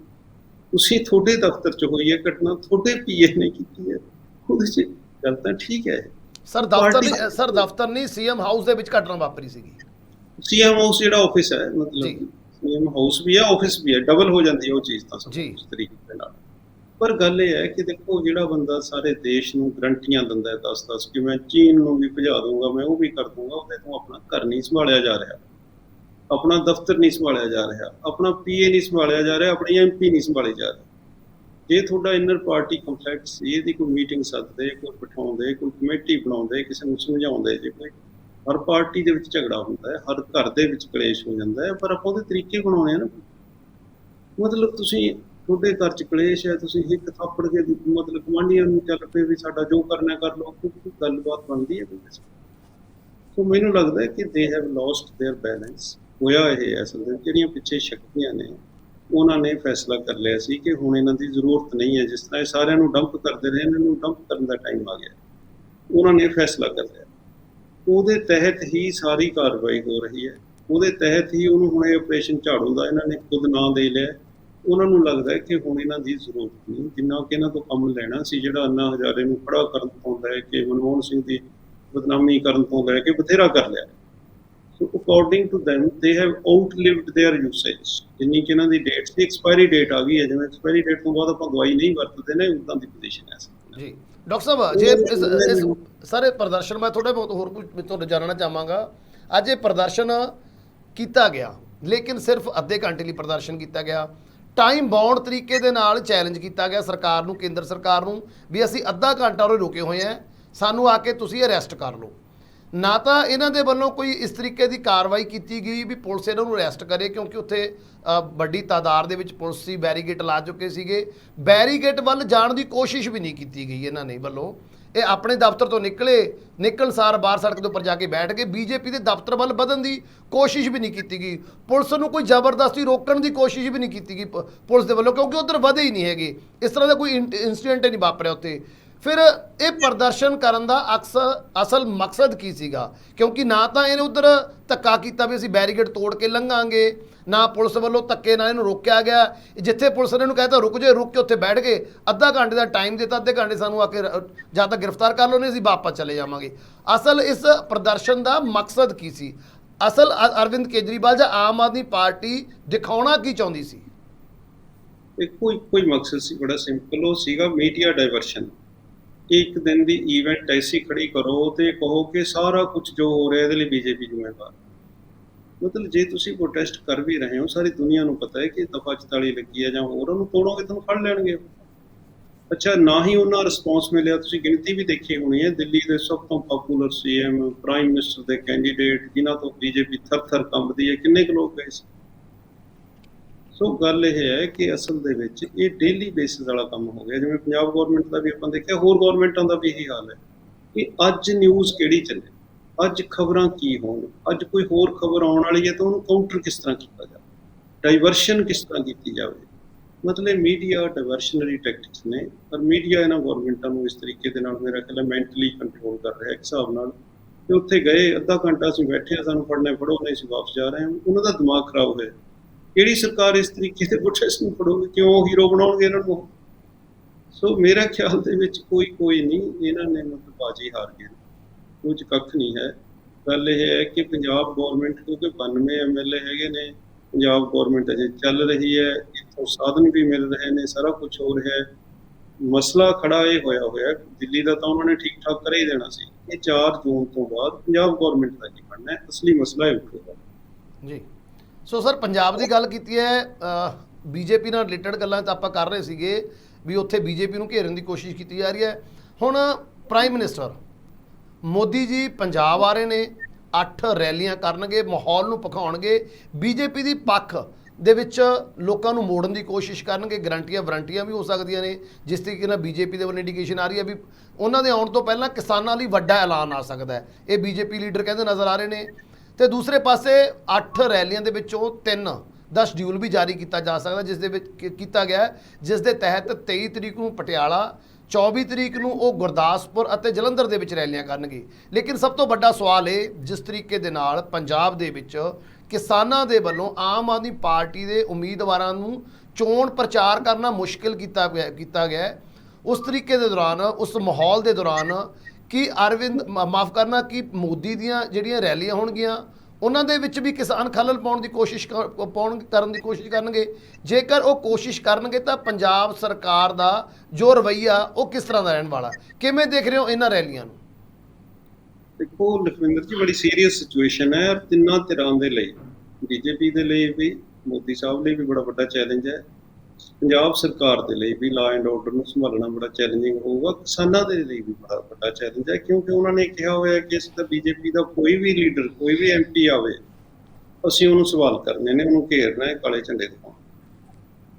ਤੁਸੀਂ ਤੁਹਾਡੇ ਦਫ਼ਤਰ 'ਚ ਹੋਈ ਹੈ ਘਟਨਾ ਤੁਹਾਡੇ ਪੀਏ ਨੇ ਕੀਤੀ ਹੈ। ਉਹਦੇ 'ਚ ਗੱਲ ਤਾਂ ਠੀਕ ਹੈ। ਸਰ ਦਫ਼ਤਰ ਸਰ ਦਫ਼ਤਰ ਨਹੀਂ ਸੀਐਮ ਹਾਊਸ ਦੇ ਵਿੱਚ ਘਟਨਾ ਵਾਪਰੀ ਸੀਗੀ। ਸੀਐਮ ਹਾਊਸ ਜਿਹੜਾ ਆਫਿਸ ਹੈ। ਮਤਲਬ ਸੀਐਮ ਹਾਊਸ ਵੀ ਹੈ ਆਫਿਸ ਵੀ ਹੈ। ਡਬਲ ਹੋ ਜਾਂਦੀ ਹੈ ਉਹ ਚੀਜ਼ ਤਾਂ ਸਭ ਜੀ। ਉਸ ਤਰੀਕੇ ਦੇ ਨਾਲ। ਪਰ ਗੱਲ ਇਹ ਹੈ ਕਿ ਦੇਖੋ ਜਿਹੜਾ ਬੰਦਾ ਸਾਰੇ ਦੇਸ਼ ਨੂੰ ਗਰੰਟੀਆਂ ਦਿੰਦਾ ਹੈ 10-10 ਕਿ ਮੈਂ ਚੀਨ ਨੂੰ ਵੀ ਭਜਾ ਦੂੰਗਾ ਮੈਂ ਉਹ ਵੀ ਕਰ ਦੂੰਗਾ ਉਹਦੇ ਤੋਂ ਆਪਣਾ ਘਰ ਨਹੀਂ ਸੰਭਾਲਿਆ ਜਾ ਰਿਹਾ। ਆਪਣਾ ਦਫ਼ਤਰ ਨਹੀਂ ਸੰਭਾਲਿਆ ਜਾ ਰਿਹਾ ਆਪਣਾ ਪੀਏ ਨਹੀਂ ਸੰਭਾਲਿਆ ਜਾ ਰਿਹਾ ਆਪਣੀ ਐਮਪੀ ਨਹੀਂ ਸੰਭਾਲੀ ਜਾ ਰਹੀ ਜੇ ਤੁਹਾਡਾ ਇਨਰ ਪਾਰਟੀ ਕੰਫਲਿਕਟ ਸੀ ਇਹਦੀ ਕੋਈ ਮੀਟਿੰਗ ਸੱਦਦੇ ਕੋਈ ਬਿਠਾਉਂਦੇ ਕੋਈ ਕਮੇਟੀ ਬਣਾਉਂਦੇ ਕਿਸੇ ਨੂੰ ਸਮਝਾਉਂਦੇ ਜੇ ਕੋਈ ਹਰ ਪਾਰਟੀ ਦੇ ਵਿੱਚ ਝਗੜਾ ਹੁੰਦਾ ਹੈ ਹਰ ਘਰ ਦੇ ਵਿੱਚ ਕਲੇਸ਼ ਹੋ ਜਾਂਦਾ ਹੈ ਪਰ ਆਪਾਂ ਉਹਦੇ ਤਰੀਕੇ ਬਣਾਉਣੇ ਆ ਨਾ ਮਤਲਬ ਤੁਸੀਂ ਤੁਹਾਡੇ ਘਰ ਚ ਕਲੇਸ਼ ਹੈ ਤੁਸੀਂ ਇੱਕ ਥਾਪੜ ਕੇ ਮਤਲਬ ਕਮਾਂਡੀਆਂ ਨੂੰ ਚੱਲ ਪਏ ਵੀ ਸਾਡਾ ਜੋ ਕਰਨਾ ਕਰ ਲਓ ਕੋਈ ਕੋਈ ਗੱਲਬਾਤ ਬਣਦੀ ਹੈ ਕੋਈ ਕਿਸੇ ਸੋ ਮੈਨੂੰ ਲੱਗਦਾ ਹੈ ਕਿ they have lost there balance ਹੋਇਆ ਇਹ ਹੈ ਅਸਲ ਵਿੱਚ ਜਿਹੜੀਆਂ ਪਿੱਛੇ ਸ਼ਕਤੀਆਂ ਨੇ, ਉਹਨਾਂ ਨੇ ਫੈਸਲਾ ਕਰ ਲਿਆ ਸੀ ਕਿ ਹੁਣ ਇਹਨਾਂ ਦੀ ਜ਼ਰੂਰਤ ਨਹੀਂ ਹੈ। ਜਿਸ ਤਰ੍ਹਾਂ ਇਹ ਸਾਰਿਆਂ ਨੂੰ ਡੰਪ ਕਰਦੇ ਰਹੇ, ਇਹਨਾਂ ਨੂੰ ਡੰਪ ਕਰਨ ਦਾ ਟਾਈਮ ਆ ਗਿਆ। ਉਹਨਾਂ ਨੇ ਫੈਸਲਾ ਕਰ ਲਿਆ। ਉਹਦੇ ਤਹਿਤ ਹੀ ਸਾਰੀ ਕਾਰਵਾਈ ਹੋ ਰਹੀ ਹੈ। ਉਹਦੇ ਤਹਿਤ ਹੀ ਉਹਨੂੰ ਹੁਣ ਇਹ ਆਪਰੇਸ਼ਨ ਝਾੜੂ ਦਾ ਇਹਨਾਂ ਨੇ ਖੁਦ ਨਾਂ ਦੇ ਲਿਆ। ਉਹਨਾਂ ਨੂੰ ਲੱਗਦਾ ਹੈ ਕਿ ਹੁਣ ਇਹਨਾਂ ਦੀ ਜ਼ਰੂਰਤ ਨਹੀਂ। ਜਿੰਨਾ ਕਿ ਇਹਨਾਂ ਤੋਂ ਕੰਮ ਲੈਣਾ ਸੀ, ਜਿਹੜਾ ਅੰਨਾ ਹਜ਼ਾਰੇ ਨੂੰ ਖੜਾ ਕਰਨ ਤੋਂ ਲੈ ਕੇ ਮਨਮੋਹਨ ਸਿੰਘ ਦੀ ਬਦਨਾਮੀ ਕਰਨ ਤੋਂ ਲੈ ਕੇ ਬਥੇਰਾ ਕਰ ਲਿਆ। So according to them they have outlived their usage. ਜਿੰਨੀ ਕਿ ਇਹਨਾਂ ਦੀ ਡੇਟ ਦੀ ਐਕਸਪਾਇਰੀ ਡੇਟ ਆ ਗਈ ਹੈ ਜਿਵੇਂ ਐਕਸਪਾਇਰੀ ਡੇਟ ਤੋਂ ਬਾਅਦ ਆਪਾਂ ਦਵਾਈ ਨਹੀਂ ਵਰਤਦੇ ਨੇ ਉਦਾਂ ਦੀ ਪੋਜੀਸ਼ਨ ਹੈ ਜੀ। ਡਾਕਟਰ ਸਾਹਿਬ ਜੇ ਇਸ ਸਾਰੇ ਪ੍ਰਦਰਸ਼ਨ ਮੈਂ ਥੋੜੇ ਬਹੁਤ ਹੋਰ ਕੁਝ ਤੁਹਾਨੂੰ ਜਾਣਨਾ ਚਾਹਾਂਗਾ। ਅੱਜ ਇਹ ਪ੍ਰਦਰਸ਼ਨ ਕੀਤਾ ਗਿਆ ਲੇਕਿਨ ਸਿਰਫ ਅੱਧੇ ਘੰਟੇ ਲਈ ਪ੍ਰਦਰਸ਼ਨ ਕੀਤਾ ਗਿਆ। ਟਾਈਮ ਬਾਉਂਡ ਤਰੀਕੇ ਦੇ ਨਾਲ ਚੈਲੰਜ ਕੀਤਾ ਗਿਆ ਸਰਕਾਰ ਨੂੰ ਕੇਂਦਰ ਸਰਕਾਰ ਨੂੰ ਵੀ ਅਸੀਂ ਅੱਧਾ ਘੰਟਾ ਰੁਕੇ ਹੋਏ ਆ ਸਾਨੂੰ ਆ ਕੇ ਤੁਸੀਂ ਅਰੈਸਟ ਕਰ ਲਓ। ਨਾ ਤਾਂ ਇਹਨਾਂ ਦੇ ਵੱਲੋਂ ਕੋਈ ਇਸ ਤਰੀਕੇ ਦੀ ਕਾਰਵਾਈ ਕੀਤੀ ਗਈ ਵੀ ਪੁਲਿਸ ਇਹਨਾਂ ਨੂੰ ਅਰੈਸਟ ਕਰੇ, ਕਿਉਂਕਿ ਉੱਥੇ ਵੱਡੀ ਤਾਦਾਦ ਦੇ ਵਿੱਚ ਪੁਲਿਸ ਸੀ ਬੈਰੀਗੇਟ ਲਾ ਚੁੱਕੇ ਸੀਗੇ। ਬੈਰੀਗੇਟ ਵੱਲ ਜਾਣ ਦੀ ਕੋਸ਼ਿਸ਼ ਵੀ ਨਹੀਂ ਕੀਤੀ ਗਈ ਇਹਨਾਂ ਨੇ ਵੱਲੋਂ। ਇਹ ਆਪਣੇ ਦਫ਼ਤਰ ਤੋਂ ਨਿਕਲੇ, ਨਿਕਲਣ ਸਾਰ ਬਾਹਰ ਸੜਕ ਦੇ ਉੱਪਰ ਜਾ ਕੇ ਬੈਠ ਗਏ। ਬੀਜੇਪੀ ਦੇ ਦਫ਼ਤਰ ਵੱਲ ਵਧਣ ਦੀ ਕੋਸ਼ਿਸ਼ ਵੀ ਨਹੀਂ ਕੀਤੀ ਗਈ। ਪੁਲਿਸ ਨੂੰ ਕੋਈ ਜ਼ਬਰਦਸਤੀ ਰੋਕਣ ਦੀ ਕੋਸ਼ਿਸ਼ ਵੀ ਨਹੀਂ ਕੀਤੀ ਗਈ ਪ- ਪੁਲਿਸ ਦੇ ਵੱਲੋਂ, ਕਿਉਂਕਿ ਉਧਰ ਵਧੇ ਹੀ ਨਹੀਂ ਹੈਗੇ। ਇਸ ਤਰ੍ਹਾਂ ਦਾ ਕੋਈ ਇਨਸੀਡੈਂਟ ਹੀ ਨਹੀਂ ਵਾਪਰਿਆ ਉੱਥੇ। ਫਿਰ ਇਹ ਪ੍ਰਦਰਸ਼ਨ ਕਰਨ ਦਾ ਅਕਸਰ ਅਸਲ ਮਕਸਦ ਕੀ ਸੀਗਾ? ਕਿਉਂਕਿ ਨਾ ਤਾਂ ਇਹਨੇ ਉਧਰ ਧੱਕਾ ਕੀਤਾ ਵੀ ਅਸੀਂ ਬੈਰੀਕੇਡ ਤੋੜ ਕੇ ਲੰਘਾਂਗੇ, ਨਾ ਪੁਲਿਸ ਵੱਲੋਂ ਧੱਕੇ ਨਾਲ ਇਹਨੂੰ ਰੋਕਿਆ ਗਿਆ। ਜਿੱਥੇ ਪੁਲਿਸ ਨੇ ਇਹਨੂੰ ਕਹਿਤਾ ਰੁਕ ਜੇ, ਰੁਕ ਕੇ ਉੱਥੇ ਬੈਠ ਗਏ ਅੱਧਾ ਘੰਟੇ ਦਾ ਟਾਈਮ ਦਿੱਤਾ, ਅੱਧੇ ਘੰਟੇ ਸਾਨੂੰ ਆ ਕੇ ਜਾਂ ਤਾਂ ਗ੍ਰਿਫਤਾਰ ਕਰ ਲਓ, ਨਹੀਂ ਅਸੀਂ ਵਾਪਸ ਚਲੇ ਜਾਵਾਂਗੇ। ਅਸਲ ਇਸ ਪ੍ਰਦਰਸ਼ਨ ਦਾ ਮਕਸਦ ਕੀ ਸੀ? ਅਸਲ ਅ- ਅਰਵਿੰਦ ਕੇਜਰੀਵਾਲ ਜਾਂ ਆਮ ਆਦਮੀ ਪਾਰਟੀ ਦਿਖਾਉਣਾ ਕੀ ਚਾਹੁੰਦੀ ਸੀ? ਇੱਕੋ ਇੱਕੋ ਹੀ ਮਕਸਦ ਸੀ, ਬੜਾ ਸਿੰਪਲ ਉਹ ਸੀਗਾ ਮੀਡੀਆ ਡਾਇਵਰਸ਼ਨ ਇੱਕ ਦਿਨ ਦੀ ਈਵੈਂਟ ਐਸੀ ਖੜੀ ਕਰੋ ਤੇ ਕਹੋ ਕਿ ਸਾਰਾ ਕੁਝ ਜੋ ਹੋ ਰਿਹਾ ਇਹਦੇ ਲਈ ਬੀਜੇਪੀ ਜ਼ਿੰਮੇਵਾਰ। ਮਤਲਬ ਜੇ ਤੁਸੀਂ ਪ੍ਰੋਟੈਸਟ ਕਰ ਵੀ ਰਹੇ ਹੋ, ਸਾਰੀ ਦੁਨੀਆ ਨੂੰ ਪਤਾ ਹੈ ਕਿ ਦਫਾ 44 ਲੱਗੀ ਹੈ ਜਾਂ ਹੋਰ, ਉਹਨੂੰ ਤੋੜੋਗੇ ਤੁਹਾਨੂੰ ਫੜ ਲੈਣਗੇ। ਅੱਛਾ, ਨਾ ਹੀ ਉਹਨਾਂ ਰਿਸਪੌਂਸ ਮਿਲਿਆ, ਤੁਸੀਂ ਗਿਣਤੀ ਵੀ ਦੇਖੀ ਹੋਣੀ ਹੈ। ਦਿੱਲੀ ਦੇ ਸਭ ਤੋਂ ਪਪੂਲਰ ਸੀਐਮ ਪ੍ਰਾਈਮ ਮਿਨਿਸਟਰ ਦੇ ਕੈਂਡੀਡੇਟ ਜਿਨ੍ਹਾਂ ਤੋਂ ਬੀਜੇਪੀ ਥਰ-ਥਰ ਕੰਬਦੀ ਹੈ, ਕਿੰਨੇ ਕੁ ਲੋਕ ਗਏ ਸੀ? ਸੋ ਗੱਲ ਇਹ ਹੈ ਕਿ ਅਸਲ ਦੇ ਵਿੱਚ ਇਹ ਡੇਲੀ ਬੇਸਿਸ ਵਾਲਾ ਕੰਮ ਹੋ ਗਿਆ। ਜਿਵੇਂ ਪੰਜਾਬ ਗਵਰਨਮੈਂਟ ਦਾ ਵੀ ਆਪਾਂ ਦੇਖਿਆ, ਹੋਰ ਗਵਰਨਮੈਂਟਾਂ ਦਾ ਵੀ ਇਹੀ ਹਾਲ ਹੈ ਕਿ ਅੱਜ ਨਿਊਜ਼ ਕਿਹੜੀ ਚੱਲੇ? ਅੱਜ ਖਬਰਾਂ ਕੀ ਹੋਣ? ਅੱਜ ਕੋਈ ਹੋਰ ਖਬਰ ਆਉਣ ਵਾਲੀ ਹੈ ਤਾਂ ਉਹਨੂੰ ਕਾਊਂਟਰ ਕਿਸ ਤਰ੍ਹਾਂ ਕੀਤਾ ਜਾਵੇ? ਡਾਈਵਰਸ਼ਨ ਕਿਸ ਤਰ੍ਹਾਂ ਕੀਤੀ ਜਾਵੇ? ਮਤਲਬ ਮੀਡੀਆ ਡਾਇਵਰਸ਼ਨਰੀ ਟੈਕਟਿਕਸ ਨੇ, ਪਰ ਮੀਡੀਆ ਇਹਨਾਂ ਗਵਰਨਮੈਂਟਾਂ ਨੂੰ ਇਸ ਤਰੀਕੇ ਦੇ ਨਾਲ ਮੇਰਾ ਖਿਆਲ ਹੈ ਮੈਂਟਲੀ ਕੰਟਰੋਲ ਕਰ ਰਿਹਾ ਇੱਕ ਹਿਸਾਬ ਨਾਲ ਕਿ ਉੱਥੇ ਗਏ, ਅੱਧਾ ਘੰਟਾ ਅਸੀਂ ਬੈਠੇ ਆ ਸਾਨੂੰ ਫੜਨੇ ਫੜੋ ਨਹੀਂ ਅਸੀਂ ਵਾਪਸ ਜਾ ਰਹੇ ਹਾਂ। ਉਹਨਾਂ ਦਾ ਦਿਮਾਗ ਖਰਾਬ ਹੋਇਆ। ਕਿਹੜੀ ਸਰਕਾਰ ਇਸ ਤਰੀਕੇ ਦੇ ਪ੍ਰੋਟੈਸਟ ਨੂੰ ਫੜੋਗੇ? ਕਿਉਂ ਹੀਰੋ ਬਣਾਉਣਗੇ ਇਹਨਾਂ ਨੂੰ? ਸੋ ਮੇਰਾ ਖਿਆਲ ਦੇ ਵਿੱਚ ਕੋਈ ਕੋਈ ਨਹੀਂ, ਇਹਨਾਂ ਨੇ ਮਤਲਬ ਬਾਜੀ ਹਾਰ ਗਏ ਕੁਝ ਕੱਖ ਨਹੀਂ ਹੈ। ਗੱਲ ਇਹ ਹੈ ਕਿ ਪੰਜਾਬ ਗਵਰਨਮੈਂਟ ਕਿਉਂਕਿ 92 ਐਮਐਲਏ ਹੈਗੇ ਨੇ, ਪੰਜਾਬ ਗਵਰਨਮੈਂਟ ਅਜੇ ਚੱਲ ਰਹੀ ਹੈ। ਇੱਥੋਂ ਸਾਧਨ ਵੀ ਮਿਲ ਰਹੇ ਨੇ, ਸਾਰਾ ਕੁਝ ਹੋ ਰਿਹਾ ਹੈ। ਮਸਲਾ ਖੜਾ ਇਹ ਹੋਇਆ ਹੋਇਆ, ਦਿੱਲੀ ਦਾ ਤਾਂ ਉਹਨਾਂ ਨੇ ਠੀਕ ਠਾਕ ਕਰ ਹੀ ਦੇਣਾ ਸੀ। ਇਹ 4 ਜੂਨ ਤੋਂ ਬਾਅਦ ਪੰਜਾਬ ਗਵਰਨਮੈਂਟ ਦਾ ਕੀ ਬਣਨਾ ਹੈ? ਅਸਲੀ ਮਸਲਾ ਇਹ ਉੱਠੇਗਾ। ਜੀ। ਸੋ ਸਰ ਪੰਜਾਬ ਦੀ ਗੱਲ ਕੀਤੀ ਹੈ ਬੀਜੇਪੀ ਨਾਲ ਰਿਲੇਟਡ ਗੱਲਾਂ ਤਾਂ ਆਪਾਂ ਕਰ ਰਹੇ ਸੀਗੇ ਵੀ ਉੱਥੇ ਬੀਜੇਪੀ ਨੂੰ ਘੇਰਨ ਦੀ ਕੋਸ਼ਿਸ਼ ਕੀਤੀ ਜਾ ਰਹੀ ਹੈ। ਹੁਣ ਪ੍ਰਾਈਮ ਮਿਨਿਸਟਰ ਮੋਦੀ ਜੀ ਪੰਜਾਬ ਆ ਰਹੇ ਨੇ, ਅੱਠ ਰੈਲੀਆਂ ਕਰਨਗੇ, ਮਾਹੌਲ ਨੂੰ ਪਖਾਉਣਗੇ ਬੀਜੇਪੀ ਦੀ ਪੱਖ ਦੇ ਵਿੱਚ ਲੋਕਾਂ ਨੂੰ ਮੋੜਨ ਦੀ ਕੋਸ਼ਿਸ਼ ਕਰਨਗੇ, ਗਰੰਟੀਆਂ ਵਾਰੰਟੀਆਂ ਵੀ ਹੋ ਸਕਦੀਆਂ ਨੇ, ਜਿਸ ਤਰੀਕੇ ਨਾਲ ਬੀਜੇਪੀ ਦੇ ਵੱਲੋਂ ਇੰਡੀਕੇਸ਼ਨ ਆ ਰਹੀ ਹੈ ਵੀ ਉਹਨਾਂ ਦੇ ਆਉਣ ਤੋਂ ਪਹਿਲਾਂ ਕਿਸਾਨਾਂ ਲਈ ਵੱਡਾ ਐਲਾਨ ਆ ਸਕਦਾ ਹੈ। ਇਹ ਬੀਜੇਪੀ ਲੀਡਰ ਕਹਿੰਦੇ ਨਜ਼ਰ ਆ ਰਹੇ ਨੇ। ਤੇ ਦੂਸਰੇ ਪਾਸੇ 8 ਰੈਲੀਆਂ ਦੇ ਵਿੱਚੋਂ 3 ਦਾ ਸ਼ਡਿਊਲ ਵੀ ਜਾਰੀ ਕੀਤਾ ਜਾ ਸਕਦਾ, ਜਿਸ ਦੇ ਵਿੱਚ ਕੀਤਾ ਗਿਆ ਜਿਸ ਦੇ ਤਹਿਤ 23 ਤਰੀਕ ਨੂੰ ਪਟਿਆਲਾ 24 ਤਰੀਕ ਨੂੰ ਉਹ ਗੁਰਦਾਸਪੁਰ ਅਤੇ ਜਲੰਧਰ ਦੇ ਵਿੱਚ ਰੈਲੀਆਂ ਕਰਨਗੇ। ਲੇਕਿਨ ਸਭ ਤੋਂ ਵੱਡਾ ਸਵਾਲ ਇਹ, ਜਿਸ ਤਰੀਕੇ ਦੇ ਨਾਲ ਪੰਜਾਬ ਦੇ ਵਿੱਚ ਕਿਸਾਨਾਂ ਦੇ ਵੱਲੋਂ ਆਮ ਆਦਮੀ ਪਾਰਟੀ ਦੇ ਉਮੀਦਵਾਰਾਂ ਨੂੰ ਚੋਣ ਪ੍ਰਚਾਰ ਕਰਨਾ ਮੁਸ਼ਕਿਲ ਕੀਤਾ ਗਿਆ ਕੀਤਾ ਗਿਆ ਉਸ ਤਰੀਕੇ ਦੇ ਦੌਰਾਨ, ਉਸ ਮਾਹੌਲ ਦੇ ਦੌਰਾਨ ਕਿ ਅਰਵਿੰਦ ਮਾਫ ਕਰਨਾ, ਕਿ ਮੋਦੀ ਦੀਆਂ ਜਿਹੜੀਆਂ ਰੈਲੀਆਂ ਹੋਣਗੀਆਂ, ਉਹਨਾਂ ਦੇ ਵਿੱਚ ਵੀ ਕਿਸਾਨ ਖਲਲ ਪਾਉਣ ਦੀ ਕੋਸ਼ਿਸ਼ ਪਾਉਣ ਕਰਨ ਦੀ ਕੋਸ਼ਿਸ਼ ਕਰਨਗੇ? ਜੇਕਰ ਉਹ ਕੋਸ਼ਿਸ਼ ਕਰਨਗੇ ਤਾਂ ਪੰਜਾਬ ਸਰਕਾਰ ਦਾ ਜੋ ਰਵਈਆ, ਉਹ ਕਿਸ ਤਰ੍ਹਾਂ ਦਾ ਰਹਿਣ ਵਾਲਾ? ਕਿਵੇਂ ਦੇਖ ਰਹੇ ਹੋ ਇਹਨਾਂ ਰੈਲੀਆਂ ਨੂੰ? ਦੇਖੋ, ਲਖਵਿੰਦਰ ਜੀ, ਬੜੀ ਸੀਰੀਅਸ ਸਿਚੁਏਸ਼ਨ ਹੈ, ਤਿੰਨਾਂ ਧਿਰਾਂ ਦੇ ਲਈ, ਬੀਜੇਪੀ ਦੇ ਲਈ ਵੀ, ਮੋਦੀ ਸਾਹਿਬ ਲਈ ਵੀ ਬੜਾ ਵੱਡਾ ਚੈਲੰਜ ਹੈ। ਪੰਜਾਬ ਸਰਕਾਰ ਦੇ ਲਈ ਵੀ ਲਾ ਐਂਡ ਆਰਡਰ ਨੂੰ ਸੰਭਾਲਣਾ ਬੜਾ ਚੈਲੰਜਿੰਗ ਹੋਊਗਾ। ਕਿਸਾਨਾਂ ਦੇ ਲਈ ਵੀ ਬੜਾ ਵੱਡਾ ਚੈਲੰਜ ਹੈ, ਕਿਉਂਕਿ ਉਹਨਾਂ ਨੇ ਕਿਹਾ ਹੋਇਆ ਕਿ ਇਸ ਦਾ ਬੀਜੇਪੀ ਦਾ ਕੋਈ ਵੀ ਲੀਡਰ ਕੋਈ ਵੀ ਐਮਪੀ ਆਵੇ, ਅਸੀਂ ਉਹਨੂੰ ਸਵਾਲ ਕਰਨੇ ਨੇ, ਉਹਨੂੰ ਘੇਰਨਾ ਹੈ ਕਾਲੇ ਝੰਡੇ ਦਿਖਾਉਣ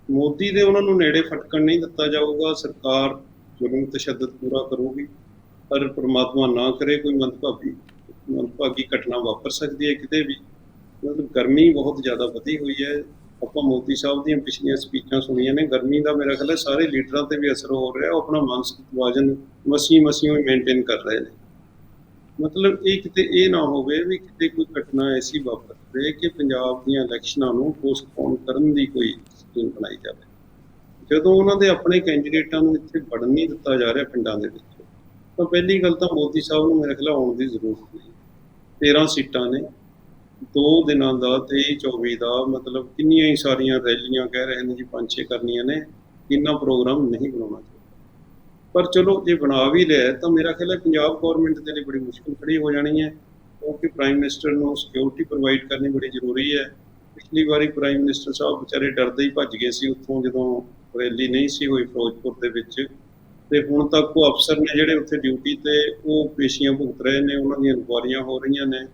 ਮੋਦੀ ਦੇ ਉਹਨਾਂ ਨੂੰ ਨੇੜੇ ਫਟਕਣ ਨਹੀਂ ਦਿੱਤਾ ਜਾਊਗਾ, ਸਰਕਾਰ ਜ਼ੁਲਮ ਤਸ਼ੱਦਦ ਪੂਰਾ ਕਰੂਗੀ, ਪਰ ਪ੍ਰਮਾਤਮਾ ਨਾ ਕਰੇ ਕੋਈ ਮੰਦਭਾਗੀ ਮੰਦਭਾਗੀ ਘਟਨਾ ਵਾਪਰ ਸਕਦੀ ਹੈ ਕਿਤੇ ਵੀ। ਮਤਲਬ ਗਰਮੀ ਬਹੁਤ ਜ਼ਿਆਦਾ ਵਧੀ ਹੋਈ ਹੈ ਆਪਾਂ ਮੋਦੀ ਸਾਹਿਬ ਦੀਆਂ ਪਿਛਲੀਆਂ ਸਪੀਚਾਂ ਸੁਣੀਆਂ ਨੇ। ਗਰਮੀ ਦਾ ਮੇਰਾ ਖਿਆਲ ਹੈ ਸਾਰੇ ਲੀਡਰਾਂ ਤੇ ਵੀ ਅਸਰ ਹੋ ਰਿਹਾ। ਉਹ ਆਪਣਾ ਮਾਨਸਿਕ ਤਵਾਜ਼ਨ ਮਸੀ ਮਸੀਂ ਹੀ ਮੇਨਟੇਨ ਕਰ ਰਹੇ ਨੇ। ਮਤਲਬ ਇਹ ਕਿਤੇ ਇਹ ਨਾ ਹੋਵੇ ਵੀ ਕਿਤੇ ਕੋਈ ਘਟਨਾ ਐਸੀ ਵਾਪਰੇ ਕਿ ਪੰਜਾਬ ਦੀਆਂ ਇਲੈਕਸ਼ਨਾਂ ਨੂੰ ਪੋਸਟਪੋਨ ਕਰਨ ਦੀ ਕੋਈ ਸਕੀਮ ਬਣਾਈ ਜਾਵੇ। ਜਦੋਂ ਉਹਨਾਂ ਦੇ ਆਪਣੇ ਕੈਂਡੀਡੇਟਾਂ ਨੂੰ ਇੱਥੇ ਵੜਨ ਨਹੀਂ ਦਿੱਤਾ ਜਾ ਰਿਹਾ ਪਿੰਡਾਂ ਦੇ ਵਿੱਚ, ਤਾਂ ਪਹਿਲੀ ਗੱਲ ਤਾਂ ਮੋਦੀ ਸਾਹਿਬ ਨੂੰ ਮੇਰੇ ਖਿਆਲ ਆਉਣ ਦੀ ਜ਼ਰੂਰਤ ਨਹੀਂ। 13 ਸੀਟਾਂ ਨੇ। ਦੋ ਦਿਨਾਂ ਦਾ 23 24 ਦਾ ਮਤਲਬ ਕਿੰਨੀਆਂ ਹੀ ਸਾਰੀਆਂ ਰੈਲੀਆਂ ਕਹਿ ਰਹੇ ਨੇ ਜੀ, ਪੰਜ ਛੇ ਕਰਨੀਆਂ ਨੇ, ਇੰਨਾ ਪ੍ਰੋਗਰਾਮ ਨਹੀਂ ਬਣਾਉਣਾ ਚਾਹੀਦਾ। ਪਰ ਚਲੋ, ਜੇ ਬਣਾ ਵੀ ਲਿਆ, ਤਾਂ ਮੇਰਾ ਖਿਆਲ ਹੈ ਪੰਜਾਬ ਗਵਰਨਮੈਂਟ ਦੇ ਲਈ ਬੜੀ ਮੁਸ਼ਕਲ ਖੜੀ ਹੋ ਜਾਣੀ ਹੈ। ਕਿਉਂਕਿ ਪ੍ਰਾਈਮ ਮਿਨਿਸਟਰ ਨੂੰ ਸਿਕਿਉਰਿਟੀ ਪ੍ਰੋਵਾਈਡ ਕਰਨੀ ਬੜੀ ਜ਼ਰੂਰੀ ਹੈ। ਪਿਛਲੀ ਵਾਰੀ ਪ੍ਰਾਈਮ ਮਿਨਿਸਟਰ ਸਾਹਿਬ ਵਿਚਾਰੇ ਡਰਦੇ ਹੀ ਭੱਜ ਗਏ ਸੀ ਉੱਥੋਂ ਜਦੋਂ ਰੈਲੀ ਨਹੀਂ ਸੀ ਹੋਈ ਫਿਰੋਜ਼ਪੁਰ ਦੇ ਵਿੱਚ। ਤੇ ਹੁਣ ਤੱਕ ਉਹ ਅਫਸਰ ਨੇ ਜਿਹੜੇ ਉੱਥੇ ਡਿਊਟੀ ਤੇ ਉਹ ਪੇਸ਼ੀਆਂ ਭੁਗਤ ਰਹੇ ਨੇ, ਉਹਨਾਂ ਦੀਆਂ ਇਨਕੁਆਰੀਆਂ ਹੋ ਰਹੀਆਂ ਨੇ।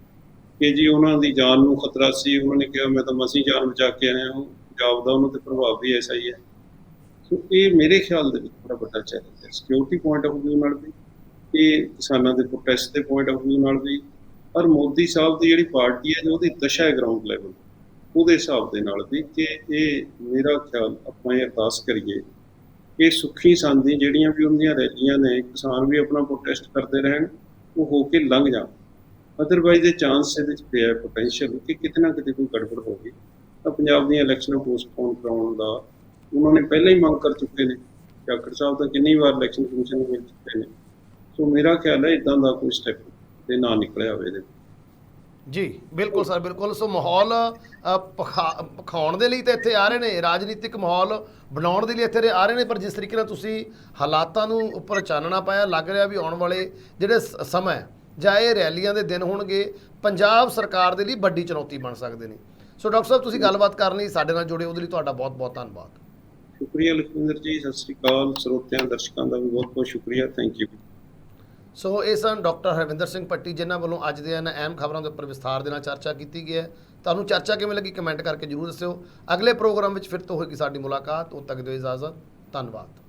ਕਿ ਜੀ ਉਹਨਾਂ ਦੀ ਜਾਨ ਨੂੰ ਖਤਰਾ ਸੀ, ਉਹਨਾਂ ਨੇ ਕਿਹਾ, ਮੈਂ ਤਾਂ ਮਸੀਂ ਜਾਨ ਬਚਾ ਕੇ ਆਇਆ ਹਾਂ। ਪੰਜਾਬ ਦਾ ਉਹਨਾਂ ਤੇ ਪ੍ਰਭਾਵ ਵੀ ਐਸਾ ਹੀ ਹੈ। ਸੋ ਇਹ ਮੇਰੇ ਖਿਆਲ ਦੇ ਵਿੱਚ ਬੜਾ ਵੱਡਾ ਚੈਲੰਜ ਹੈ। ਸਿਕਿਉਰਿਟੀ ਪੁਆਇੰਟ ਆਫ View ਨਾਲ ਵੀ, ਇਹ ਕਿਸਾਨਾਂ ਦੇ ਪ੍ਰੋਟੈਸਟ ਦੇ ਪੁਆਇੰਟ ਆਫ View ਨਾਲ ਵੀ, ਪਰ ਮੋਦੀ ਸਾਹਿਬ ਦੀ ਜਿਹੜੀ ਪਾਰਟੀ ਹੈ, ਜੋ ਉਹਦੀ ਦਸ਼ਾ ਹੈ ਗਰਾਊਂਡ ਲੈਵਲ ਉਹਦੇ ਹਿਸਾਬ ਦੇ ਨਾਲ ਵੀ ਕਿ ਇਹ ਮੇਰਾ ਖਿਆਲ ਆਪਾਂ ਇਹ ਅਰਦਾਸ ਕਰੀਏ ਕਿ ਸੁੱਖੀ ਸੰਦੀ ਜਿਹੜੀਆਂ ਵੀ ਉਹਦੀਆਂ ਰੈਲੀਆਂ ਨੇ, ਕਿਸਾਨ ਵੀ ਆਪਣਾ ਪ੍ਰੋਟੈਸਟ ਕਰਦੇ ਰਹਿਣ, ਉਹ ਹੋ ਕੇ ਲੰਘ ਜਾਣ। ਅਦਰਵਾਈਜ਼ ਦੇ ਚਾਂਸ ਇਹਦੇ ਵਿੱਚ ਪਿਆ ਪੋਟੈਂਸ਼ੀਅਲ ਕਿ ਕਿਤੇ ਕਿਤੇ ਕੋਈ ਗੜਬੜ ਹੋ ਤਾਂ ਪੰਜਾਬ ਦੀਆਂ ਇਲੈਕਸ਼ਨਾਂ ਪੋਸਟਪੋਨ ਕਰਾਉਣ ਦਾ ਉਹਨਾਂ ਨੇ ਪਹਿਲਾਂ ਹੀ ਮੰਗ ਕਰ ਚੁੱਕੇ ਨੇ। ਡਾਕਟਰ ਸਾਹਿਬ ਤਾਂ ਕਿੰਨੀ ਵਾਰ ਇਲੈਕਸ਼ਨ ਕਮਿਸ਼ਨ ਨੂੰ ਮਿਲ ਚੁੱਕੇ ਨੇ। ਸੋ ਮੇਰਾ ਖਿਆਲ ਹੈ ਇਦਾਂ ਦਾ ਕੋਈ ਸਟੈਪ ਤੇ ਨਾ ਨਿਕਲਿਆ ਹੋਵੇ ਇਹਦੇ ਜੀ, ਬਿਲਕੁਲ ਸਰ, ਬਿਲਕੁਲ। ਸੋ ਮਾਹੌਲ ਪਖਾਉਣ ਦੇ ਲਈ ਤਾਂ ਇੱਥੇ ਆ ਰਹੇ ਨੇ। ਰਾਜਨੀਤਿਕ ਮਾਹੌਲ ਬਣਾਉਣ ਦੇ ਲਈ ਇੱਥੇ ਆ ਰਹੇ ਨੇ। ਪਰ ਜਿਸ ਤਰੀਕੇ ਨਾਲ ਤੁਸੀਂ ਹਾਲਾਤਾਂ ਨੂੰ ਉੱਪਰ ਚਾਨਣਾ ਪਾਇਆ, ਲੱਗ ਰਿਹਾ ਵੀ ਆਉਣ ਵਾਲੇ ਜਿਹੜੇ ਸਮਾਂ ਜਾਂ ਇਹ ਰੈਲੀਆਂ ਦੇ ਦਿਨ ਹੋਣਗੇ ਪੰਜਾਬ ਸਰਕਾਰ ਦੇ ਲਈ ਵੱਡੀ ਚੁਣੌਤੀ ਬਣ ਸਕਦੇ ਨੇ। ਸੋ ਡਾਕਟਰ ਸਾਹਿਬ ਤੁਸੀਂ ਗੱਲਬਾਤ ਕਰਨ ਲਈ ਸਾਡੇ ਨਾਲ ਜੁੜੇ ਉਹਦੇ ਲਈ ਤੁਹਾਡਾ ਬਹੁਤ ਬਹੁਤ ਧੰਨਵਾਦ। ਸ਼ੁਕਰੀਆ ਲਖਵਿੰਦਰ ਜੀ ਸਤਿ ਸ੍ਰੀ ਅਕਾਲ। ਸਰੋਤਿਆਂ ਦਰਸ਼ਕਾਂ ਦਾ ਵੀ ਬਹੁਤ ਬਹੁਤ ਸ਼ੁਕਰੀਆ। ਥੈਂਕ ਯੂ ਸੋ ਇਹ ਸਨ ਡਾਕਟਰ ਹਰਵਿੰਦਰ ਸਿੰਘ ਪੱਟੀ ਜਿਨ੍ਹਾਂ ਵੱਲੋਂ ਅੱਜ ਦੇ ਇਹਨਾਂ ਅਹਿਮ ਖਬਰਾਂ ਦੇ ਉੱਪਰ ਵਿਸਥਾਰ ਦੇ ਨਾਲ ਚਰਚਾ ਕੀਤੀ ਗਈ ਹੈ। ਤੁਹਾਨੂੰ ਚਰਚਾ ਕਿਵੇਂ ਲੱਗੀ ਕਮੈਂਟ ਕਰਕੇ ਜਰੂਰ ਦੱਸਿਓ। ਅਗਲੇ ਪ੍ਰੋਗਰਾਮ ਵਿੱਚ ਫਿਰ ਤੋਂ ਹੋਏਗੀ ਸਾਡੀ ਮੁਲਾਕਾਤ। ਉਦੋਂ ਤੱਕ ਦਿਓ ਇਜਾਜ਼ਤ। ਧੰਨਵਾਦ।